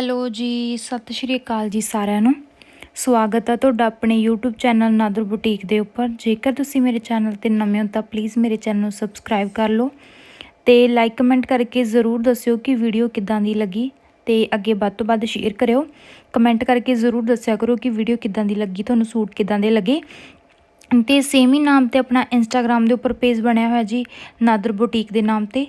Hello ਜੀ, ਸਤਿ ਸ਼੍ਰੀ ਅਕਾਲ ਜੀ ਸਾਰਿਆਂ ਨੂੰ। ਸਵਾਗਤ ਹੈ ਤੁਹਾਡਾ ਆਪਣੇ YouTube ਚੈਨਲ ਨਾਦਰ ਬੁਟੀਕ ਦੇ ਉੱਪਰ। ਜੇਕਰ ਤੁਸੀਂ ਮੇਰੇ ਚੈਨਲ ਤੇ ਨਵੇਂ ਹੋ ਤਾਂ ਪਲੀਜ਼ ਮੇਰੇ ਚੈਨਲ ਨੂੰ ਸਬਸਕ੍ਰਾਈਬ ਕਰ ਲਓ ਤੇ ਲਾਈਕ ਕਮੈਂਟ ਕਰਕੇ ਜ਼ਰੂਰ ਦੱਸਿਓ ਕਿ ਵੀਡੀਓ ਕਿੱਦਾਂ ਦੀ ਲੱਗੀ ਤੇ ਅੱਗੇ ਵੱਧ ਤੋਂ ਵੱਧ ਸ਼ੇਅਰ ਕਰਿਓ। ਕਮੈਂਟ ਕਰਕੇ ਜ਼ਰੂਰ ਦੱਸਿਆ ਕਰੋ ਕਿ ਵੀਡੀਓ ਕਿੱਦਾਂ ਦੀ ਲੱਗੀ, ਤੁਹਾਨੂੰ ਸੂਟ ਕਿੱਦਾਂ ਦੇ ਲੱਗੇ। ਤੇ ਸੇਮ ਹੀ ਨਾਮ ਤੇ ਆਪਣਾ ਇੰਸਟਾਗ੍ਰam ਦੇ ਉੱਪਰ ਪੇਜ ਬਣਿਆ ਹੋਇਆ ਜੀ, ਨਾਦਰ ਬੁਟੀਕ ਦੇ ਨਾਮ ਤੇ।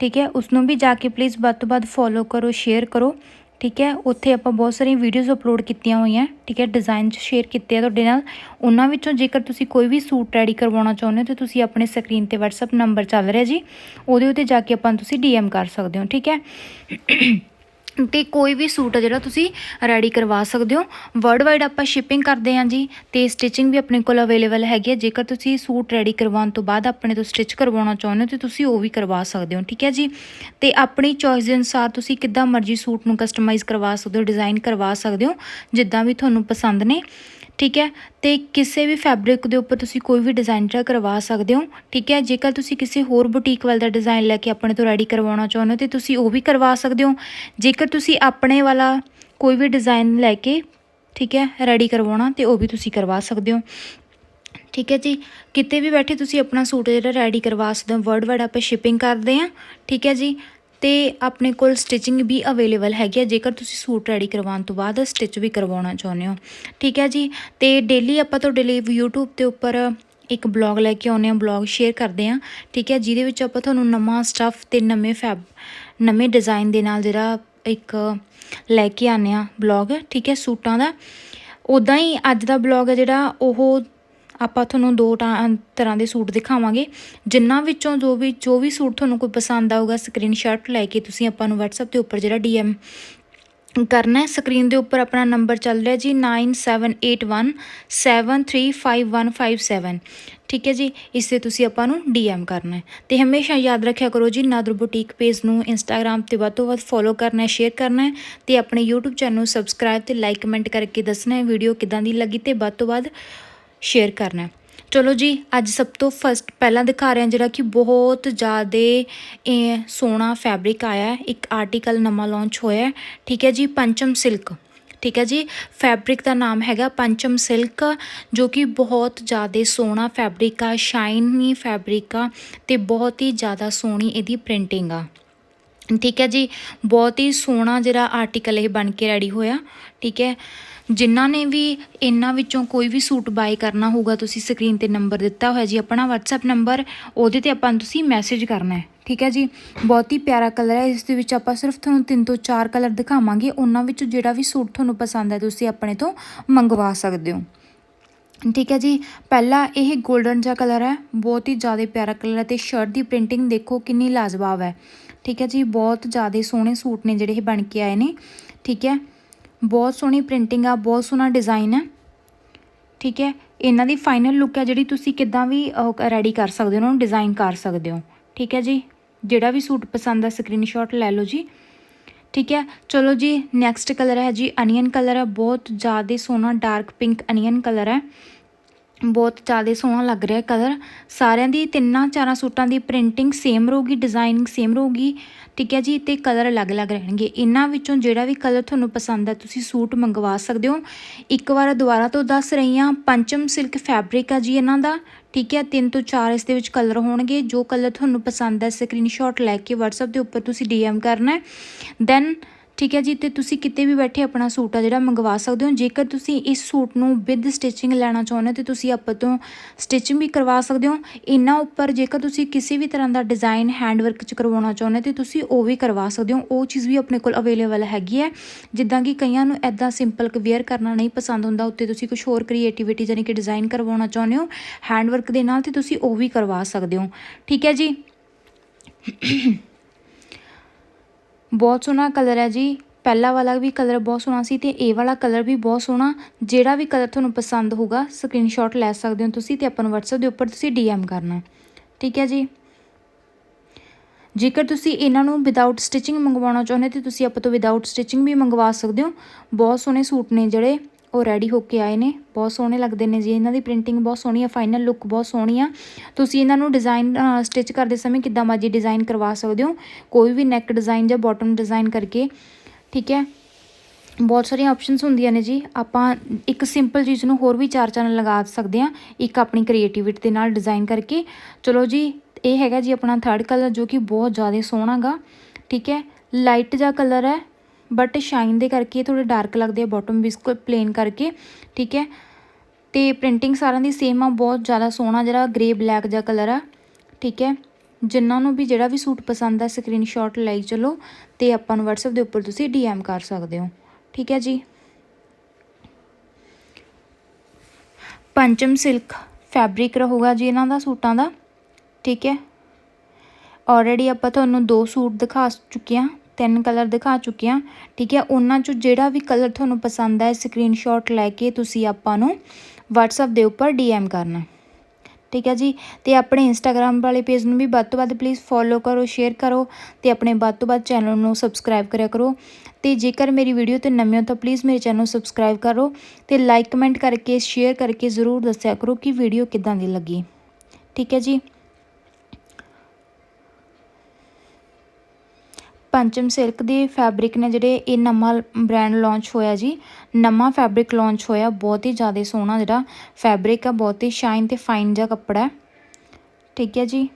ਠੀਕ ਹੈ ਉਸ ਨੂੰ ਵੀ ਜਾ ਕੇ ਪਲੀਜ਼ ਵੱਧ ਤੋਂ ਵੱਧ ਫੋਲੋ ਕਰੋ ਸ਼ੇਅਰ ਕਰੋ। ਠੀਕ ਹੈ? ਉੱਥੇ ਆਪਾਂ ਬਹੁਤ ਸਾਰੀਆਂ ਵੀਡੀਓਜ਼ ਅਪਲੋਡ ਕੀਤੀਆਂ ਹੋਈਆਂ, ਠੀਕ ਹੈ? ਡਿਜ਼ਾਈਨ ਸ਼ੇਅਰ ਕੀਤੇ ਆ ਤੁਹਾਡੇ ਨਾਲ। ਉਹਨਾਂ ਵਿੱਚੋਂ ਜੇਕਰ ਤੁਸੀਂ ਕੋਈ ਵੀ ਸੂਟ ਰੈਡੀ ਕਰਵਾਉਣਾ ਚਾਹੁੰਦੇ ਹੋ, ਤਾਂ ਤੁਸੀਂ ਆਪਣੇ ਸਕਰੀਨ ਤੇ WhatsApp ਨੰਬਰ ਚੱਲ ਰਿਹਾ ਜੀ, ਉਹਦੇ ਉੱਤੇ ਜਾ ਕੇ ਆਪਾਂ ਤੁਸੀਂ DM ਕਰ ਸਕਦੇ ਹੋ, ਠੀਕ ਹੈ? ਤੇ ਕੋਈ ਵੀ ਸੂਟ ਆ ਜਿਹੜਾ ਤੁਸੀਂ ਰੈਡੀ ਕਰਵਾ ਸਕਦੇ ਹੋ। ਵਰਲਡ ਵਾਈਡ ਆਪਾਂ ਸ਼ਿਪਿੰਗ ਕਰਦੇ ਹਾਂ ਜੀ ਤੇ ਸਟਿਚਿੰਗ ਵੀ ਆਪਣੇ ਕੋਲ ਅਵੇਲੇਬਲ ਹੈਗੀ ਹੈ ਜੇਕਰ ਤੁਸੀਂ ਸੂਟ ਰੈਡੀ ਕਰਵਾਉਣ ਤੋਂ ਬਾਅਦ ਆਪਣੇ ਤੋਂ ਸਟਿਚ ਕਰਵਾਉਣਾ ਚਾਹੁੰਦੇ ਹੋ ਤੇ ਤੁਸੀਂ ਉਹ ਵੀ ਕਰਵਾ ਸਕਦੇ ਹੋ, ਠੀਕ ਹੈ ਜੀ? ਤੇ ਆਪਣੀ ਚੋਇਸ ਦੇ ਅਨੁਸਾਰ ਤੁਸੀਂ ਕਿੱਦਾਂ ਮਰਜ਼ੀ ਸੂਟ ਨੂੰ ਕਸਟਮਾਈਜ਼ ਕਰਵਾ ਸਕਦੇ ਹੋ ਡਿਜ਼ਾਈਨ ਕਰਵਾ ਸਕਦੇ ਹੋ, ਜਿੱਦਾਂ ਵੀ ਤੁਹਾਨੂੰ ਪਸੰਦ ਨੇ। ਠੀਕ ਹੈ? ਤੇ ਕਿਸੇ ਵੀ ਫੈਬਰਿਕ ਦੇ ਉੱਪਰ ਤੁਸੀਂ ਕੋਈ ਵੀ ਡਿਜ਼ਾਈਨ ਜਿਹੜਾ ਕਰਵਾ ਸਕਦੇ ਹੋ, ਠੀਕ ਹੈ? ਜੇਕਰ ਤੁਸੀਂ ਕਿਸੇ ਹੋਰ ਬੁਟੀਕ ਵਾਲ ਦਾ ਡਿਜ਼ਾਈਨ ਲੈ ਕੇ ਆਪਣੇ ਤੋਂ ਰੈਡੀ ਕਰਵਾਉਣਾ ਚਾਹੁੰਦੇ ਹੋ, ਤੇ ਤੁਸੀਂ ਉਹ ਵੀ ਕਰਵਾ ਸਕਦੇ ਹੋ। ਜੇਕਰ ਤੁਸੀਂ ਆਪਣੇ ਵਾਲਾ ਕੋਈ ਵੀ ਡਿਜ਼ਾਈਨ ਲੈ ਕੇ, ਠੀਕ ਹੈ ਰੈਡੀ ਕਰਵਾਉਣਾ, ਤੇ ਉਹ ਵੀ ਤੁਸੀਂ ਕਰਵਾ ਸਕਦੇ ਹੋ। ਠੀਕ ਹੈ ਜੀ? ਕਿਤੇ ਵੀ ਬੈਠੇ ਤੁਸੀਂ ਆਪਣਾ ਸੂਟ ਜਿਹੜਾ ਰੈਡੀ ਕਰਵਾ ਸਕਦੇ ਹੋ। ਵਰਡ ਵਾਈਡ ਆਪਾਂ ਸ਼ਿਪਿੰਗ ਕਰਦੇ ਹਾਂ, ਠੀਕ ਹੈ ਜੀ? ਤੇ ਆਪਣੇ ਕੋਲ ਸਟਿਚਿੰਗ ਵੀ ਅਵੇਲੇਬਲ ਹੈਗੀ ਹੈ ਜੇਕਰ ਤੁਸੀਂ ਸੂਟ ਰੈਡੀ ਕਰਵਾਉਣ ਤੋਂ ਬਾਅਦ ਸਟਿਚ ਵੀ ਕਰਵਾਉਣਾ ਚਾਹੁੰਦੇ ਹੋ। ਠੀਕ ਹੈ ਜੀ? ਤੇ ਡੇਲੀ ਆਪਾਂ ਤੁਹਾਡੇ ਲਈ YouTube ਦੇ ਉੱਪਰ ਇੱਕ ਬਲੌਗ ਲੈ ਕੇ ਆਉਂਦੇ ਹਾਂ। ਬਲੌਗ ਸ਼ੇਅਰ ਕਰਦੇ ਹਾਂ। ਠੀਕ ਹੈ? ਜਿਹਦੇ ਵਿੱਚ ਆਪਾਂ ਤੁਹਾਨੂੰ ਨਵਾਂ ਸਟੱਫ ਤੇ ਨਵੇਂ ਫੈਬ ਨਵੇਂ ਡਿਜ਼ਾਈਨ ਦੇ ਨਾਲ ਜਿਹੜਾ ਇੱਕ ਲੈ ਕੇ ਆਉਂਦੇ ਹਾਂ ਬਲੌਗ ਠੀਕ ਹੈ? ਸੂਟਾਂ ਦਾ। ਉਦਾਂ ਹੀ ਅੱਜ ਦਾ ਬਲੌਗ ਹੈ ਜਿਹੜਾ, ਉਹ ਆਪਾਂ ਤੁਹਾਨੂੰ ਦੋ ਟਾ- ਤਰ੍ਹਾਂ ਦੇ ਸੂਟ ਦਿਖਾਵਾਂਗੇ। ਜਿੰਨਾਂ ਵਿੱਚੋਂ ਜੋ ਵੀ ਜੋ ਵੀ ਸੂਟ ਤੁਹਾਨੂੰ ਕੋਈ ਪਸੰਦ ਆਊਗਾ ਸਕਰੀਨਸ਼ਾਟ ਲੈ ਕੇ ਤੁਸੀਂ ਆਪਾਂ ਨੂੰ WhatsApp ਦੇ ਉੱਪਰ ਜਿਹੜਾ DM ਕਰਨਾ ਹੈ। ਸਕਰੀਨ ਦੇ ਉੱਪਰ ਆਪਣਾ ਨੰਬਰ ਚੱਲ ਰਿਹਾ ਜੀ 9781735157 ਠੀਕ ਹੈ ਜੀ? ਇਸ ਤੇ ਤੁਸੀਂ ਆਪਾਂ ਨੂੰ DM ਕਰਨਾ ਹੈ। ਤੇ ਹਮੇਸ਼ਾ ਯਾਦ ਰੱਖਿਆ ਕਰੋ ਜੀ ਨਾਦਰ ਬੁਟੀਕ ਪੇਜ ਨੂੰ ਇੰਸਟਾਗ੍ਰam ਤੇ ਵੱਧ ਤੋਂ ਵੱਧ ਫੋਲੋ ਕਰਨਾ ਹੈ ਸ਼ੇਅਰ ਕਰਨਾ ਹੈ ਤੇ ਆਪਣੇ YouTube ਚੈਨਲ ਨੂੰ ਸਬਸਕ੍ਰਾਈਬ ਤੇ ਲਾਈਕ ਕਮੈਂਟ ਕਰਕੇ ਦੱਸਣਾ ਹੈ ਵੀਡੀਓ ਕਿਦਾਂ ਦੀ ਲੱਗੀ ਤੇ ਵੱਧ ਤੋਂ ਵੱਧ ਸ਼ੇਅਰ ਕਰਨਾ ਚਲੋ ਜੀ, ਅੱਜ ਸਭ ਤੋਂ ਫਸਟ ਪਹਿਲਾਂ ਦਿਖਾ ਰਹੇ ਹਾਂ ਜਿਹੜਾ ਕਿ ਬਹੁਤ ਜ਼ਿਆਦਾ, ਇਹ ਸੋਹਣਾ ਫੈਬਰਿਕ ਆਇਆ ਇੱਕ ਆਰਟੀਕਲ ਨਵਾਂ ਲਾਂਚ ਹੋਇਆ ਠੀਕ ਹੈ ਜੀ ਪੰਚਮ ਸਿਲਕ ਠੀਕ ਹੈ ਜੀ ਫੈਬਰਿਕ ਦਾ ਨਾਮ ਹੈਗਾ ਪੰਚਮ ਸਿਲਕ ਜੋ ਕਿ ਬਹੁਤ ਜ਼ਿਆਦਾ ਸੋਹਣਾ ਫੈਬਰਿਕ ਆ ਸ਼ਾਈਨੀ ਫੈਬਰਿਕ ਆ ਤੇ ਬਹੁਤ ਹੀ ਜ਼ਿਆਦਾ ਸੋਹਣੀ ਇਹਦੀ ਪ੍ਰਿੰਟਿੰਗ ਆ। ਠੀਕ ਹੈ ਜੀ, ਬਹੁਤ ਹੀ ਸੋਹਣਾ ਜਿਹੜਾ ਆਰਟੀਕਲ ਇਹ ਬਣ ਕੇ ਰੈਡੀ ਹੋਇਆ। ਠੀਕ ਹੈ ਜਿਨ੍ਹਾਂ ਨੇ ਵੀ ਇਹਨਾਂ ਵਿੱਚੋਂ ਕੋਈ ਵੀ ਸੂਟ ਬਾਈ ਕਰਨਾ ਹੋਊਗਾ, ਤੁਸੀਂ ਸਕਰੀਨ ਤੇ ਨੰਬਰ ਦਿੱਤਾ ਹੋਇਆ ਜੀ, ਆਪਣਾ WhatsApp ਨੰਬਰ ਉਹਦੇ ਤੇ ਆਪਾਂ ਨੂੰ ਤੁਸੀਂ ਮੈਸੇਜ ਕਰਨਾ ਹੈ, ਠੀਕ ਹੈ ਜੀ? ਬਹੁਤ ਹੀ ਪਿਆਰਾ ਕਲਰ ਹੈ, ਇਸ ਦੇ ਵਿੱਚ ਆਪਾਂ ਸਿਰਫ ਤੁਹਾਨੂੰ ਤਿੰਨ ਤੋਂ ਚਾਰ ਕਲਰ ਦਿਖਾਵਾਂਗੇ, ਉਹਨਾਂ ਵਿੱਚੋਂ ਜਿਹੜਾ ਵੀ ਸੂਟ ਤੁਹਾਨੂੰ ਪਸੰਦ ਹੈ, ਤੁਸੀਂ ਆਪਣੇ ਤੋਂ ਮੰਗਵਾ ਸਕਦੇ ਹੋ। ਠੀਕ ਹੈ ਜੀ, ਪਹਿਲਾ ਇਹ 골ਡਨ ਜਿਹਾ ਕਲਰ ਹੈ, ਬਹੁਤ ਹੀ ਜ਼ਿਆਦਾ ਪਿਆਰਾ ਕਲਰ ਹੈ ਤੇ ਸ਼ਰਟ ਦੀ ਪ੍ਰਿੰਟਿੰਗ ਦੇਖੋ ਕਿੰਨੀ ਲਾਜਵਾਬ ਹੈ। ਠੀਕ ਹੈ ਜੀ, ਬਹੁਤ ਜ਼ਿਆਦਾ ਸੋਹਣੇ ਸੂਟ ਨੇ ਜਿਹੜੇ ਇਹ ਬਣ ਕੇ ਆਏ ਨੇ, ਠੀਕ ਹੈ। ਬਹੁਤ ਸੋਹਣੀ ਪ੍ਰਿੰਟਿੰਗ ਆ, ਬਹੁਤ ਸੋਹਣਾ ਡਿਜ਼ਾਈਨ ਹੈ ਠੀਕ ਹੈ, ਇਹਨਾਂ ਦੀ ਫਾਈਨਲ ਲੁੱਕ ਹੈ ਜਿਹੜੀ ਤੁਸੀਂ ਕਿੱਦਾਂ ਵੀ ਰੈਡੀ ਕਰ ਸਕਦੇ ਹੋ, ਉਹਨੂੰ ਡਿਜ਼ਾਈਨ ਕਰ ਸਕਦੇ ਹੋ। ਠੀਕ ਹੈ ਜੀ, ਜਿਹੜਾ ਵੀ ਸੂਟ ਪਸੰਦ ਆ ਸਕਰੀਨਸ਼ਾਟ ਲੈ ਲਓ ਜੀ। ਠੀਕ ਹੈ, ਚਲੋ ਜੀ ਨੈਕਸਟ ਕਲਰ ਹੈ ਜੀ ਅਨੀਅਨ ਕਲਰ ਹੈ ਬਹੁਤ ਜ਼ਿਆਦਾ ਸੋਹਣਾ ਡਾਰਕ ਪਿੰਕ ਅਨੀਅਨ ਕਲਰ ਹੈ। ਬਹੁਤ ਜ਼ਿਆਦਾ ਸੋਹਣਾ ਲੱਗ ਰਿਹਾ ਕਲਰ। ਸਾਰਿਆਂ ਦੀ ਤਿੰਨਾਂ ਚਾਰਾਂ ਸੂਟਾਂ ਦੀ ਪ੍ਰਿੰਟਿੰਗ ਸੇਮ ਰਹੂਗੀ ਡਿਜ਼ਾਈਨਿੰਗ ਸੇਮ ਰਹੂਗੀ। ਠੀਕ ਹੈ ਜੀ, ਤੇ ਕਲਰ ਅਲੱਗ-ਅਲੱਗ ਰਹਿਣਗੇ। ਇਹਨਾਂ ਵਿੱਚੋਂ ਜਿਹੜਾ ਵੀ ਕਲਰ ਤੁਹਾਨੂੰ ਪਸੰਦ ਹੈ, ਤੁਸੀਂ ਸੂਟ ਮੰਗਵਾ ਸਕਦੇ ਹੋ। ਇੱਕ ਵਾਰ ਦੁਬਾਰਾ ਤੋਂ ਦੱਸ ਰਹੀ ਹਾਂ, ਪੰਚਮ ਸਿਲਕ ਫੈਬਰਿਕ ਆ ਜੀ ਇਹਨਾਂ ਦਾ। ਠੀਕ ਹੈ, ਤਿੰਨ ਤੋਂ ਚਾਰ ਇਸ ਦੇ ਵਿੱਚ ਕਲਰ ਹੋਣਗੇ। ਜੋ ਕਲਰ ਤੁਹਾਨੂੰ ਪਸੰਦ ਹੈ ਸਕਰੀਨਸ਼ਾਟ ਲੈ ਕੇ WhatsApp ਦੇ ਉੱਪਰ ਤੁਸੀਂ DM ਕਰਨਾ ਹੈ। ਦੈਨ ਠੀਕ ਹੈ ਜੀ, ਤੇ ਤੁਸੀਂ ਕਿਤੇ ਵੀ ਬੈਠੇ ਆਪਣਾ ਸੂਟ ਆ ਜਿਹੜਾ ਮੰਗਵਾ ਸਕਦੇ ਹੋ। ਜੇਕਰ ਤੁਸੀਂ ਇਸ ਸੂਟ ਨੂੰ ਵਿਦ ਸਟਿਚਿੰਗ ਲੈਣਾ ਚਾਹੁੰਦੇ ਹੋ, ਤੇ ਤੁਸੀਂ ਆਪਾਂ ਤੋਂ ਸਟਿਚਿੰਗ ਵੀ ਕਰਵਾ ਸਕਦੇ ਹੋ। ਇਹਨਾਂ ਉੱਪਰ ਜੇਕਰ ਤੁਸੀਂ ਕਿਸੇ ਵੀ ਤਰ੍ਹਾਂ ਦਾ ਡਿਜ਼ਾਈਨ ਹੈਂਡ ਵਰਕ ਚ ਕਰਵਾਉਣਾ ਚਾਹੁੰਦੇ ਤੇ ਤੁਸੀਂ ਉਹ ਵੀ ਕਰਵਾ ਸਕਦੇ ਹੋ। ਉਹ ਚੀਜ਼ ਵੀ ਆਪਣੇ ਕੋਲ ਅਵੇਲੇਬਲ ਹੈਗੀ ਹੈ। ਜਿੱਦਾਂ ਕਿ ਕਈਆਂ ਨੂੰ ਐਦਾਂ ਸਿੰਪਲ ਵੇਅਰ ਕਰਨਾ ਨਹੀਂ ਪਸੰਦ ਹੁੰਦਾ, ਉੱਤੇ ਤੁਸੀਂ ਕੁਝ ਹੋਰ ਕ੍ਰੀਏਟੀਵਿਟੀ ਯਾਨੀ ਕਿ ਡਿਜ਼ਾਈਨ ਕਰਵਾਉਣਾ ਚਾਹੁੰਦੇ ਹੋ। ਹੈਂਡ ਵਰਕ ਦੇ ਨਾਲ ਤੇ ਤੁਸੀਂ ਉਹ ਵੀ ਕਰਵਾ ਸਕਦੇ ਹੋ। ਠੀਕ ਹੈ ਜੀ? ਬਹੁਤ ਸੋਹਣਾ ਕਲਰ ਹੈ ਜੀ। ਪਹਿਲਾ ਵਾਲਾ ਵੀ ਕਲਰ ਬਹੁਤ ਸੋਹਣਾ ਸੀ ਤੇ ਇਹ ਵਾਲਾ ਕਲਰ ਵੀ ਬਹੁਤ ਸੋਹਣਾ। ਜਿਹੜਾ ਵੀ ਕਲਰ ਤੁਹਾਨੂੰ ਪਸੰਦ ਹੋਊਗਾ ਸਕਰੀਨਸ਼ਾਟ ਲੈ ਸਕਦੇ ਹੋ ਤੁਸੀਂ ਤੇ ਆਪਾਂ ਨੂੰ WhatsApp ਦੇ ਉੱਪਰ ਤੁਸੀਂ DM ਕਰਨਾ। ਠੀਕ ਹੈ ਜੀ? ਜੇਕਰ ਤੁਸੀਂ ਇਹਨਾਂ ਨੂੰ ਵਿਦਆਊਟ ਸਟਿਚਿੰਗ ਮੰਗਵਾਉਣਾ ਚਾਹੁੰਦੇ ਤੇ ਤੁਸੀਂ ਆਪਾਂ ਤੋਂ ਵਿਦਆਊਟ ਸਟਿਚਿੰਗ ਵੀ ਮੰਗਵਾ ਸਕਦੇ ਹੋ। ਬਹੁਤ ਸੋਹਣੇ ਸੂਟ ਨੇ ਜਿਹੜੇ। ਉਹ ਰੈਡੀ ਹੋ ਕੇ ਆਏ ਨੇ, ਬਹੁਤ ਸੋਹਣੇ ਲੱਗਦੇ ਨੇ ਜੀ। ਇਹਨਾਂ ਦੀ ਪ੍ਰਿੰਟਿੰਗ ਬਹੁਤ ਸੋਹਣੀ ਆ ਫਾਈਨਲ ਲੁੱਕ ਬਹੁਤ ਸੋਹਣੀ ਆ। ਤੁਸੀਂ ਇਹਨਾਂ ਨੂੰ ਡਿਜ਼ਾਈਨ ਸਟਿਚ ਕਰਦੇ ਸਮੇਂ ਕਿੱਦਾਂ ਮਰਜ਼ੀ ਡਿਜ਼ਾਈਨ ਕਰਵਾ ਸਕਦੇ ਹੋ। ਕੋਈ ਵੀ ਨੈਕ ਡਿਜ਼ਾਈਨ ਜਾਂ ਬਾਟਮ ਡਿਜ਼ਾਈਨ ਕਰਕੇ, ਠੀਕ ਹੈ? ਬਹੁਤ ਸਾਰੀਆਂ ਆਪਸ਼ਨਸ ਹੁੰਦੀਆਂ ਨੇ ਜੀ। ਆਪਾਂ ਇੱਕ ਸਿੰਪਲ ਚੀਜ਼ ਨੂੰ ਹੋਰ ਵੀ ਚਾਰ ਚੰਨ ਲਗਾ ਸਕਦੇ ਆ ਇੱਕ ਆਪਣੀ ਕ੍ਰੀਏਟੀਵਿਟੀ ਦੇ ਨਾਲ ਡਿਜ਼ਾਈਨ ਕਰਕੇ। ਚਲੋ ਜੀ, ਇਹ ਹੈਗਾ ਜੀ ਆਪਣਾ ਥਰਡ ਕਲਰ ਜੋ ਕਿ ਬਹੁਤ ਜ਼ਿਆਦਾ ਸੋਹਣਾ ਗਾ, ਠੀਕ ਹੈ? ਲਾਈਟ ਜਿਹਾ ਕਲਰ ਹੈ। ਬਟ ਸ਼ਾਈਨ ਦੇ ਕਰਕੇ ਥੋੜੇ ਡਾਰਕ ਲੱਗਦੇ ਆ ਬਾਟਮ ਬਿਲਕੁਲ ਪਲੇਨ ਕਰਕੇ, ਠੀਕ ਹੈ? ਤੇ ਪ੍ਰਿੰਟਿੰਗ ਸਾਰਿਆਂ ਦੀ ਸੇਮ ਆ, ਬਹੁਤ ਜ਼ਿਆਦਾ ਸੋਹਣਾ ਜਿਹੜਾ ਗ੍ਰੇ ਬਲੈਕ ਜਿਹਾ ਕਲਰ ਆ, ਠੀਕ ਹੈ? ਜਿਨ੍ਹਾਂ ਨੂੰ ਵੀ ਜਿਹੜਾ ਵੀ ਸੂਟ ਪਸੰਦ ਆ ਸਕਰੀਨਸ਼ਾਟ ਲਈ ਚਲੋ ਤੇ ਆਪਾਂ ਨੂੰ WhatsApp ਦੇ ਉੱਪਰ ਤੁਸੀਂ DM ਕਰ ਸਕਦੇ ਹੋ, ਠੀਕ ਹੈ ਜੀ? ਪੰਚਮ ਸਿਲਕ ਫੈਬਰਿਕ ਰਹੂਗਾ ਜੀ ਇਹਨਾਂ ਦਾ ਸੂਟਾਂ ਦਾ, ਠੀਕ ਹੈ? ਆਲਰੇਡੀ ਆਪਾਂ ਤੁਹਾਨੂੰ ਦੋ ਸੂਟ ਦਿਖਾ ਚੁੱਕੇ ਹਾਂ। ਤਿੰਨ ਕਲਰ ਦਿਖਾ ਚੁੱਕੇ ਹਾਂ। ਠੀਕ ਹੈ, ਉਹਨਾਂ ਚੋਂ ਜਿਹੜਾ ਵੀ ਕਲਰ ਤੁਹਾਨੂੰ ਪਸੰਦ ਹੈ ਸਕਰੀਨਸ਼ਾਟ ਲੈ ਕੇ ਤੁਸੀਂ ਆਪਾਂ ਨੂੰ WhatsApp ਦੇ ਉੱਪਰ DM ਕਰਨਾ। ਠੀਕ ਹੈ ਜੀ, ਤੇ ਆਪਣੇ ਇੰਸਟਾਗ੍ਰam ਵਾਲੇ ਪੇਜ ਨੂੰ ਵੀ ਵੱਧ ਤੋਂ ਵੱਧ ਪਲੀਜ਼ ਫੋਲੋ ਕਰੋ ਸ਼ੇਅਰ ਕਰੋ, ਤੇ ਆਪਣੇ ਵੱਧ ਤੋਂ ਵੱਧ ਚੈਨਲ ਨੂੰ ਸਬਸਕ੍ਰਾਈਬ ਕਰਿਆ ਕਰੋ। ਤੇ ਜੇਕਰ ਮੇਰੀ ਵੀਡੀਓ ਤੇ ਨਵੇਂ ਹੋ ਤਾਂ ਪਲੀਜ਼ ਮੇਰੇ ਚੈਨਲ ਨੂੰ ਸਬਸਕ੍ਰਾਈਬ ਕਰੋ ਤੇ ਲਾਈਕ ਕਮੈਂਟ ਕਰਕੇ ਸ਼ੇਅਰ ਕਰਕੇ ਜ਼ਰੂਰ ਦੱਸਿਆ ਕਰੋ ਕਿ ਵੀਡੀਓ ਕਿੱਦਾਂ ਦੀ ਲੱਗੀ। ਠੀਕ ਹੈ ਜੀ। ਪੰਚਮ ਸਿਲਕ ਦੇ ਫੈਬਰਿਕ ਨੇ ਜਿਹੜੇ ਇਹ ਨਵਾਂ ਬ੍ਰਾਂਡ ਲਾਂਚ ਹੋਇਆ ਜੀ, ਨਵਾਂ ਫੈਬਰਿਕ ਲਾਂਚ ਹੋਇਆ, ਬਹੁਤ ਹੀ ਜ਼ਿਆਦਾ ਸੋਹਣਾ ਜਿਹੜਾ ਫੈਬਰਿਕ ਆ, ਬਹੁਤ ਹੀ ਸ਼ਾਈਨ ਤੇ ਫਾਈਨ ਜਿਹਾ ਕੱਪੜਾ ਹੈ। ਠੀਕ ਹੈ ਜੀ।